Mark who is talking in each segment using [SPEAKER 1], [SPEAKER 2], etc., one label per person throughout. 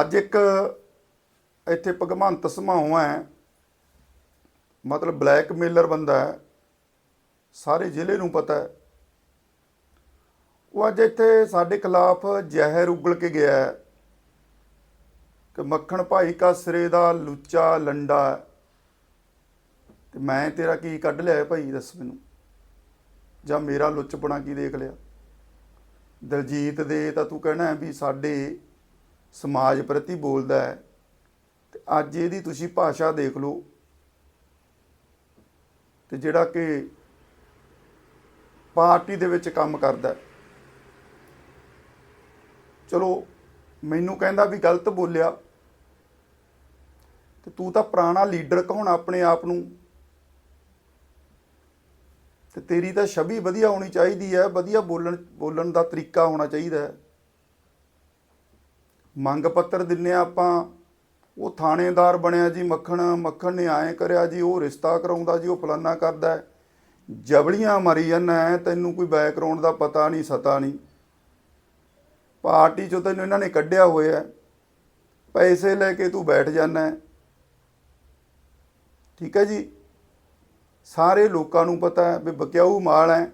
[SPEAKER 1] ਅੱਜ ਇੱਕ ਇੱਥੇ ਭਗਵੰਤ ਸਮਾਉ ਹੈ। ਮਤਲਬ ਬਲੈਕਮੇਲਰ ਬੰਦਾ ਹੈ। ਸਾਰੇ ਜ਼ਿਲ੍ਹੇ ਨੂੰ ਪਤਾ ਹੈ। ਉਹ ਅੱਜ ਇੱਥੇ ਸਾਡੇ ਖਿਲਾਫ ਜ਼ਹਿਰ ਉਗਲ ਕੇ ਗਿਆ ਹੈ। ਕਿ ਮੱਖਣ ਭਾਈ ਕਾ ਸਿਰੇ ਦਾ ਲੁੱਚਾ ਲੰਡਾ ਹੈ। ਤੇ ਮੈਂ ਤੇਰਾ ਕੀ ਕੱਢ ਲਿਆ ਹੈ ਭਾਈ, ਦੱਸ ਮੈਨੂੰ? ਜਾਂ ਮੇਰਾ ਲੁੱਚਪਣਾ ਕੀ ਦੇਖ ਲਿਆ? ਦਲਜੀਤ ਦੇ ਤਾਂ ਤੂੰ ਕਹਿਣਾ ਵੀ ਸਾਡੇ ਸਮਾਜ ਪ੍ਰਤੀ ਬੋਲਦਾ ਹੈ, ਤੇ ਅੱਜ ਇਹਦੀ ਤੁਸੀਂ ਭਾਸ਼ਾ ਦੇਖ ਲਓ। ਤੇ ਜਿਹੜਾ ਕਿ ਪਾਰਟੀ ਦੇ ਵਿੱਚ ਕੰਮ ਕਰਦਾ ਚਲੋ, ਮੈਨੂੰ ਕਹਿੰਦਾ ਵੀ ਗਲਤ ਬੋਲਿਆ। ਤੇ ਤੂੰ ਤਾਂ ਪੁਰਾਣਾ ਲੀਡਰ ਕਹਾਉਣਾ ਆਪਣੇ ਆਪ ਨੂੰ? ਤੇ ਤੇਰੀ ਤਾਂ ਛਵੀ ਵਧੀਆ ਹੋਣੀ ਚਾਹੀਦੀ ਹੈ, ਵਧੀਆ ਬੋਲਣ ਬੋਲਣ ਦਾ ਤਰੀਕਾ ਹੋਣਾ ਚਾਹੀਦਾ ਹੈ। ਮੰਗ ਪੱਤਰ ਦਿੰਨੇ ਆ ਆਪਾਂ। ਉਹ ਥਾਣੇਦਾਰ ਬਣਿਆ ਜੀ, ਮੱਖਣ ਮੱਖਣ ਨੇ ਆਏ ਕਰਿਆ ਜੀ, ਉਹ ਰਿਸ਼ਤਾ ਕਰਾਉਂਦਾ ਜੀ, ਉਹ ਫਲਾਨਾ ਕਰਦਾ ਜਬਲੀਆਂ ਮਰੀ ਜਾਂਦਾ ਹੈ ਤੈਨੂੰ ਕੋਈ ਬੈਕਗ੍ਰਾਉਂਡ ਦਾ ਪਤਾ ਨਹੀਂ, ਸਤਾ ਨਹੀਂ। ਪਾਰਟੀ ਚੋਂ ਤੈਨੂੰ ਇਹਨਾਂ ਨੇ ਕੱਢਿਆ ਹੋਇਆ ਪੈਸੇ ਲੈ ਕੇ ਤੂੰ ਬੈਠ ਜਾਂਦਾ ਠੀਕ ਹੈ ਜੀ? ਸਾਰੇ ਲੋਕਾਂ ਨੂੰ ਪਤਾ ਹੈ ਵੀ ਬਕਿਆਊ ਮਾਲ ਹੈ।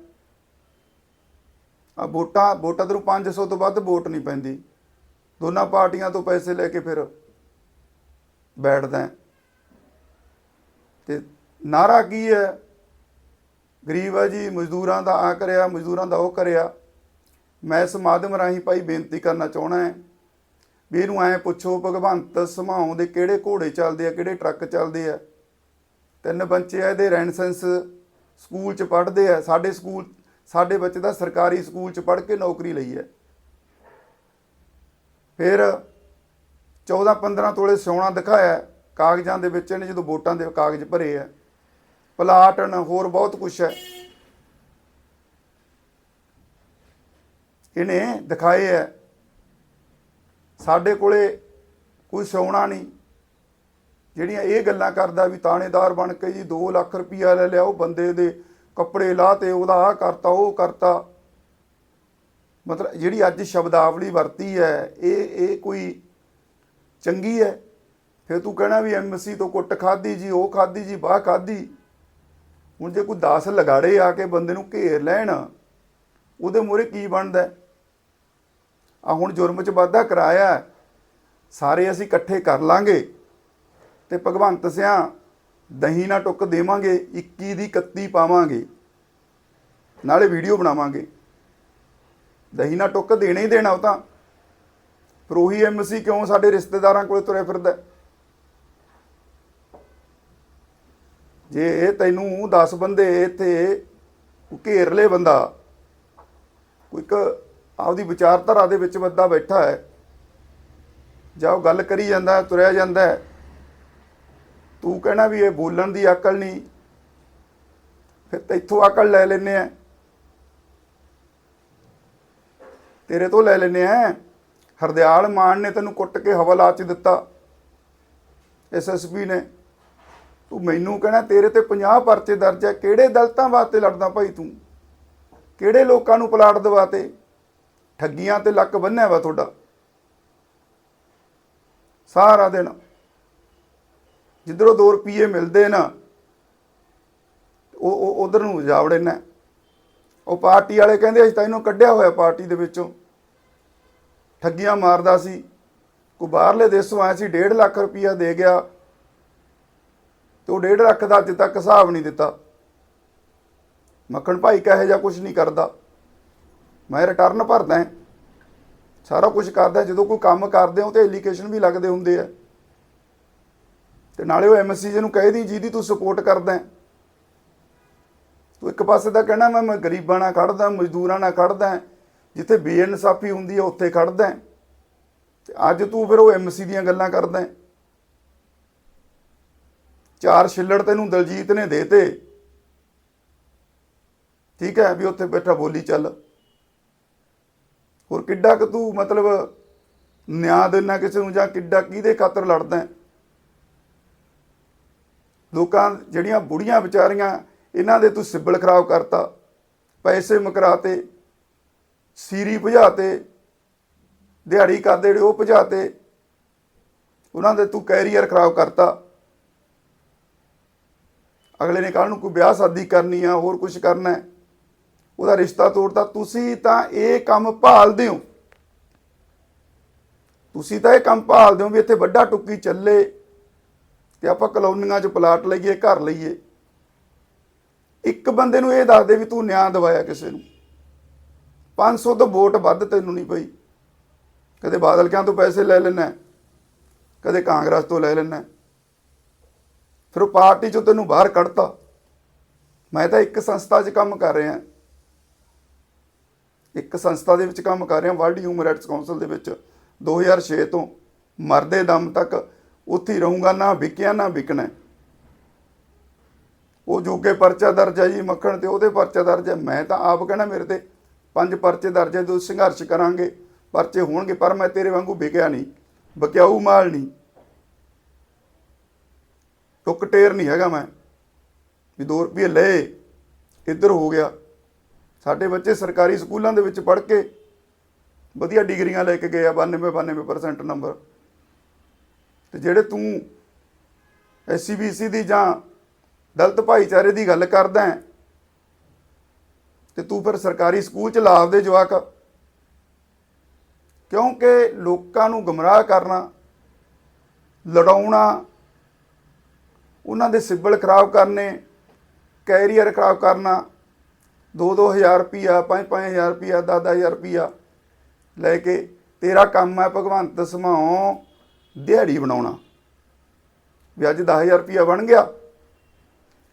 [SPEAKER 1] ਆ ਵੋਟਾਂ ਵੋਟਾਂ ਤੈਨੂੰ 500 ਤੋਂ ਵੱਧ ਵੋਟ ਨਹੀਂ ਪੈਂਦੀ। ਦੋਨਾਂ ਪਾਰਟੀਆਂ ਤੋਂ ਪੈਸੇ ਲੈ ਕੇ ਫਿਰ ਬੈਠਦਾ ਹੈ। ਤੇ ਨਾਰਾ ਕੀ ਹੈ? ਗਰੀਬ ਹੈ ਜੀ, ਮਜ਼ਦੂਰਾਂ ਦਾ ਆ ਕਰਿਆ, ਮਜ਼ਦੂਰਾਂ ਦਾ ਉਹ ਕਰਿਆ। ਮੈਂ ਇਸ ਮਾਧਿਅਮ ਰਾਹੀਂ ਭਾਈ ਬੇਨਤੀ ਕਰਨਾ ਚਾਹਣਾ ਹੈ ਵੀ ਇਹਨੂੰ ਐ ਪੁੱਛੋ, ਭਗਵੰਤ ਸਮਾਉਂ ਦੇ ਕਿਹੜੇ ਘੋੜੇ ਚੱਲਦੇ ਆ, ਕਿਹੜੇ ਟਰੱਕ ਚੱਲਦੇ ਆ? ਤਿੰਨ ਬੱਚੇ ਆ ਇਹਦੇ, ਰੈਨਸੈਂਸ ਸਕੂਲ ਚ ਪੜ੍ਹਦੇ ਆ। ਸਾਡੇ ਸਕੂਲ, ਸਾਡੇ ਬੱਚੇ ਦਾ ਸਰਕਾਰੀ ਸਕੂਲ ਚ ਪੜ੍ਹ ਕੇ ਨੌਕਰੀ ਲਈ ਹੈ ਫਿਰ 14 15 ਤੋਲੇ ਸੋਨਾ ਦਿਖਾਇਆ, ਕਾਗਜ਼ਾਂ ਦੇ ਵਿੱਚ ਇਹਨੇ ਜਦੋਂ ਵੋਟਾਂ ਦੇ ਕਾਗਜ਼ ਭਰੇ ਆ। ਪਲਾਟਨ ਹੋਰ ਬਹੁਤ ਕੁਝ ਹੈ। ਇਹਨੇ ਦਿਖਾਏ ਹੈ ਸਾਡੇ ਕੋਲੇ ਕੋਈ ਸੋਨਾ ਨਹੀਂ। ਜਿਹੜੀਆਂ ਇਹ ਗੱਲਾਂ ਕਰਦਾ ਵੀ ਤਾਣੇਦਾਰ ਬਣ ਕੇ ਜੀ 2 ਲੱਖ ਰੁਪਈਆ ਲੈ ਲਿਆ, ਉਹ ਬੰਦੇ ਦੇ ਕੱਪੜੇ ਲਾਹ ਤੇ ਉਹਦਾ ਆਹ ਕਰਤਾ, ਉਹ ਕਰਤਾ। ਮਤਲਬ ਜਿਹੜੀ ਅੱਜ ਸ਼ਬਦਾਵਲੀ ਵਰਤੀ ਹੈ, ਇਹ ਇਹ ਕੋਈ ਚੰਗੀ ਹੈ? ਫਿਰ ਤੂੰ ਕਹਿਣਾ ਵੀ ਐਮਸੀ ਤੋਂ ਕੁੱਟ ਖਾਦੀ ਜੀ, ਉਹ ਖਾਦੀ ਜੀ ਬਾਹ ਖਾਦੀ ਹੁਣ ਜੇ ਕੋਈ 10 ਲਗਾੜੇ ਆ ਕੇ ਬੰਦੇ ਨੂੰ ਘੇਰ ਲੈਣ, ਉਹਦੇ ਮੂਹਰੇ ਕੀ ਬਣਦਾ? ਆ ਹੁਣ ਜੁਰਮ 'ਚ ਵਾਧਾ ਕਰਾਇਆ, ਸਾਰੇ ਅਸੀਂ ਇਕੱਠੇ ਕਰ ਲਾਂਗੇ ਤੇ ਭਗਵੰਤ ਸਿਆ ਦਹੀਂ ਨਾਲ ਟੁੱਕ ਦੇਵਾਂਗੇ 21 ਦੀ 31 ਪਾਵਾਂਗੇ, ਨਾਲੇ ਵੀਡੀਓ ਬਣਾਵਾਂਗੇ। ਦਹੀਂ ਨਾਲ ਟੁੱਕ, ਦੇਣਾ ਹੀ ਦੇਣਾ ਉਹ ਤਾਂ। ਫਿਰ ਉਹੀ ਐਮਸੀ ਕਿਉਂ ਸਾਡੇ ਰਿਸ਼ਤੇਦਾਰਾਂ ਕੋਲੇ ਤੁਰੇ ਫਿਰਦਾ ਜੇ ਤੈਨੂੰ 10 ਬੰਦੇ ਇੱਥੇ ਘੇਰ ਲੇ ਬੰਦਾ, ਕੋਈ ਇੱਕ ਆਪਦੀ ਵਿਚਾਰਧਾਰਾ ਦੇ ਵਿੱਚ ਬੰਦਾ ਬੈਠਾ ਹੈ, ਜਾਂ ਉਹ ਗੱਲ ਕਰੀ ਜਾਂਦਾ ਤੁਰਿਆ ਜਾਂਦਾ ਤੂੰ ਕਹਿਣਾ ਵੀ ਇਹ ਬੋਲਣ ਦੀ ਅਕਲ ਨਹੀਂ, ਫਿਰ ਤੈਥੋਂ ਅਕਲ ਲੈ ਲੈਨੇ ਆ ਤੇਰੇ ਤੋਂ ਲੈ ਲੈਨੇ ਆ। ਹਰਦਿਆਲ ਮਾਨ ਨੇ ਤੈਨੂੰ ਕੁੱਟ ਕੇ ਹਵਾ ਲਾਚ ਦਿੱਤਾ। ਐਸਐਸਪੀ ਨੇ। ਤੂੰ ਮੈਨੂੰ ਕਹਿਣਾ, ਤੇਰੇ ਤੇ 50 ਪਰਚੇ ਦਰਜ ਹੈ ਕਿਹੜੇ ਦਲਤਾਂ ਵਾਸਤੇ ਲੜਦਾ ਭਾਈ ਤੂੰ? ਕਿਹੜੇ ਲੋਕਾਂ ਨੂੰ ਪਲਾਟ ਦਵਾਤੇ ਠੱਗੀਆਂ ਤੇ ਲੱਕ ਬੰਨਿਆ ਵਾ ਤੁਹਾਡਾ। ਸਾਰਾ ਦਿਨ ਜਿੱਧਰੋਂ 2 ਰੁਪਏ ਮਿਲਦੇ ਨਾ, ਉਹ ਉਹ ਉਧਰ ਨੂੰ ਜਾਵੜੇ ਨਾ। ਉਹ ਪਾਰਟੀ ਵਾਲੇ ਕਹਿੰਦੇ, ਅਸੀਂ ਤਾਂ ਇਹਨੂੰ ਕੱਢਿਆ ਹੋਇਆ ਪਾਰਟੀ ਦੇ ਵਿੱਚੋਂ। ਠੱਗੀਆਂ ਮਾਰਦਾ ਸੀ। ਕੋਈ ਬਾਹਰਲੇ ਦੇਸ਼ੋਂ ਆਇਆ ਸੀ 1.5 ਲੱਖ ਰੁਪਇਆ ਦੇ ਗਿਆ ਤੇ ਉਹ 1.5 ਲੱਖ ਦਾ ਅੱਜ ਤੱਕ ਹਿਸਾਬ ਨਹੀਂ ਦਿੱਤਾ। ਮੱਖਣ ਭਾਈ ਕਹੇ ਜਾਂ ਕੁਝ ਨਹੀਂ ਕਰਦਾ। ਮੈਂ ਰਿਟਰਨ ਭਰਦਾ ਹਾਂ। ਸਾਰਾ ਕੁਝ ਕਰਦਾ ਜਦੋਂ ਕੋਈ ਕੰਮ ਕਰਦੇ ਹੋ ਤੇ ਐਲੀਕੇਸ਼ਨ ਵੀ ਲੱਗਦੇ ਹੁੰਦੇ ਆ। ਤੇ ਨਾਲੇ ਉਹ ਐਮਐਸਸੀ ਜਿਹਨੂੰ ਕਹੇ ਦੀ, ਜਿਹਦੀ ਤੂੰ ਸਪੋਰਟ ਕਰਦਾ ਤੂੰ ਇੱਕ ਪਾਸੇ ਦਾ ਕਹਿਣਾ, ਮੈਂ ਮੈਂ ਗਰੀਬਾਂ ਨਾਲ ਖੜਦਾ ਮਜ਼ਦੂਰਾਂ ਨਾਲ ਖੜਦਾ ਜਿੱਥੇ ਬੇਇਨਸਾਫੀ ਹੁੰਦੀ ਹੈ, ਉੱਥੇ ਖੜਦਾ ਹੈ। ਤੇ ਅੱਜ ਤੂੰ ਫਿਰ ਉਹ ਐਮਸੀ ਦੀਆਂ ਗੱਲਾਂ ਕਰਦਾ ਹੈ। ਚਾਰ ਛਿੱਲੜ ਤੈਨੂੰ ਦਲਜੀਤ ਨੇ ਦੇਤੇ ਠੀਕ ਹੈ ਵੀ ਉੱਥੇ ਬੈਠਾ ਬੋਲੀ ਚੱਲ ਹੋਰ ਕਿੱਡਾ ਕਿ ਤੂੰ ਮਤਲਬ ਨਿਆਂ ਦੇਣਾ ਕਿਸੇ ਨੂੰ ਜਾਂ ਕਿੱਡਾ ਕਿਹਦੇ ਖਾਤਰ ਲੜਦਾ ਹੈ? ਲੋਕਾਂ ਜਿਹੜੀਆਂ ਬੁੜੀਆਂ ਵਿਚਾਰੀਆਂ, ਇਹਨਾਂ ਦੇ ਤੂੰ ਸਿੱਬਲ ਖਰਾਬ ਕਰਤਾ, ਪੈਸੇ ਮਕਰਾਤੇ ਸੀਰੀ ਭਜਾਤੇ, ਦਿਹਾੜੀ ਕਰਦੇ ਜਿਹੜੇ ਉਹ ਭਜਾਤੇ, ਉਹਨਾਂ ਦੇ ਤੂੰ ਕੈਰੀਅਰ ਖਰਾਬ ਕਰਤਾ। ਅਗਲੇ ਨੇ ਕੱਲ ਨੂੰ ਕੋਈ ਵਿਆਹ ਸ਼ਾਦੀ ਕਰਨੀ ਆ, ਹੋਰ ਕੁਝ ਕਰਨਾ ਉਹਦਾ ਰਿਸ਼ਤਾ ਤੋੜਤਾ। ਤੁਸੀਂ ਤਾਂ ਇਹ ਕੰਮ ਭਾਲਦੇ ਹੋ। ਤੁਸੀਂ ਤਾਂ ਇਹ ਕੰਮ ਭਾਲਦੇ ਹੋ ਵੀ ਇੱਥੇ ਵੱਡਾ ਟੁੱਕੀ ਚੱਲੇ ਤੇ ਆਪਾਂ ਕਲੋਨੀਆਂ 'ਚ ਪਲਾਟ ਲਈਏ, ਘਰ ਲਈਏ। ਇੱਕ ਬੰਦੇ ਨੂੰ ਇਹ ਦੱਸ ਦੇ ਵੀ ਤੂੰ ਨਿਆਂ ਦਵਾਇਆ ਕਿਸੇ ਨੂੰ। 500 ਤੋਂ ਵੋਟ ਵੱਧ ਤੈਨੂੰ ਨਹੀਂ ਪਈ। ਕਦੇ ਬਾਦਲ ਕਿਆਂ ਤੋਂ ਪੈਸੇ ਲੈ ਲੈਣਾ ਕਦੇ ਕਾਂਗਰਸ ਤੋਂ ਲੈ ਲੈਣਾ ਫਿਰ ਉਹ ਪਾਰਟੀ ਚੋਂ ਤੈਨੂੰ ਬਾਹਰ ਕੱਢਤਾ। ਮੈਂ ਤਾਂ ਇੱਕ ਸੰਸਥਾ 'ਚ ਕੰਮ ਕਰ ਰਿਹਾ ਇੱਕ ਸੰਸਥਾ ਦੇ ਵਿੱਚ ਕੰਮ ਕਰ ਰਿਹਾ ਵਰਲਡ ਹਿਊਮਨ ਰਾਈਟਸ ਕਾਉਂਸਲ ਦੇ ਵਿੱਚ। 2006 ਤੋਂ ਮਰਦੇ ਦਮ ਤੱਕ ਉੱਥੇ ਰਹੂੰਗਾ, ਨਾ ਵਿਕਿਆ, ਨਾ ਵਿਕਣਾ ਉਹ ਜੋਗੇ ਪਰਚਾ ਦਰਜ ਹੈ ਜੀ ਮੱਖਣ ਤੇ ਉਹਦੇ ਪਰਚਾ ਦਰਜ ਹੈ। ਮੈਂ ਤਾਂ ਆਪ ਕਹਿਣਾ ਮੇਰੇ ਤੇ ਪੰਜ ਪਰਚੇ ਦਰਜ ਹੈ ਤੂੰ ਸੰਘਰਸ਼ ਕਰਾਂਗੇ, ਪਰਚੇ ਹੋਣਗੇ, ਪਰ ਮੈਂ ਤੇਰੇ ਵਾਂਗੂ ਵਿਕਿਆ ਨਹੀਂ, ਬਕਿਆਊ ਮਾਲ ਨਹੀਂ, ਟੁੱਕ ਟੇਰ ਨਹੀਂ ਹੈਗਾ ਮੈਂ, ਵੀ 2 ਰੁਪਏ ਲਏ, ਇੱਧਰ ਹੋ ਗਿਆ। ਸਾਡੇ ਬੱਚੇ ਸਰਕਾਰੀ ਸਕੂਲਾਂ ਦੇ ਵਿੱਚ ਪੜ੍ਹ ਕੇ ਵਧੀਆ ਡਿਗਰੀਆਂ ਲੈ ਕੇ ਗਏ ਆ 92 92% ਨੰਬਰ ਤੇ ਜਿਹੜੇ ਤੂੰ ਐਸਸੀਬੀਸੀ ਦੀ ਜਾਂ ਦਲਤ ਭਾਈਚਾਰੇ ਦੀ ਗੱਲ ਕਰਦਾ ਹੈ ਤੇ ਤੂੰ ਫਿਰ ਸਰਕਾਰੀ ਸਕੂਲ ਚ ਲਾ ਦੇ ਜਵਾਕ। ਕਿਉਂਕਿ ਲੋਕਾਂ ਨੂੰ ਗਮਰਾਹ ਕਰਨਾ, ਲੜਾਉਣਾ, ਉਹਨਾਂ ਦੇ ਸਿਬਲ ਖਰਾਬ ਕਰਨੇ, ਕੈਰੀਅਰ ਖਰਾਬ ਕਰਨਾ 2-2000 ਰੁਪਿਆ 5-5000 ਰੁਪਿਆ 10-10000 ਰੁਪਿਆ ਲੈ ਕੇ ਤੇਰਾ ਕੰਮ ਹੈ ਭਗਵੰਤ ਸਮਾਉ ਦਿਹਾੜੀ ਬਣਾਉਣਾ। ਵੀ ਅੱਜ 10000 ਰੁਪਿਆ ਬਣ ਗਿਆ।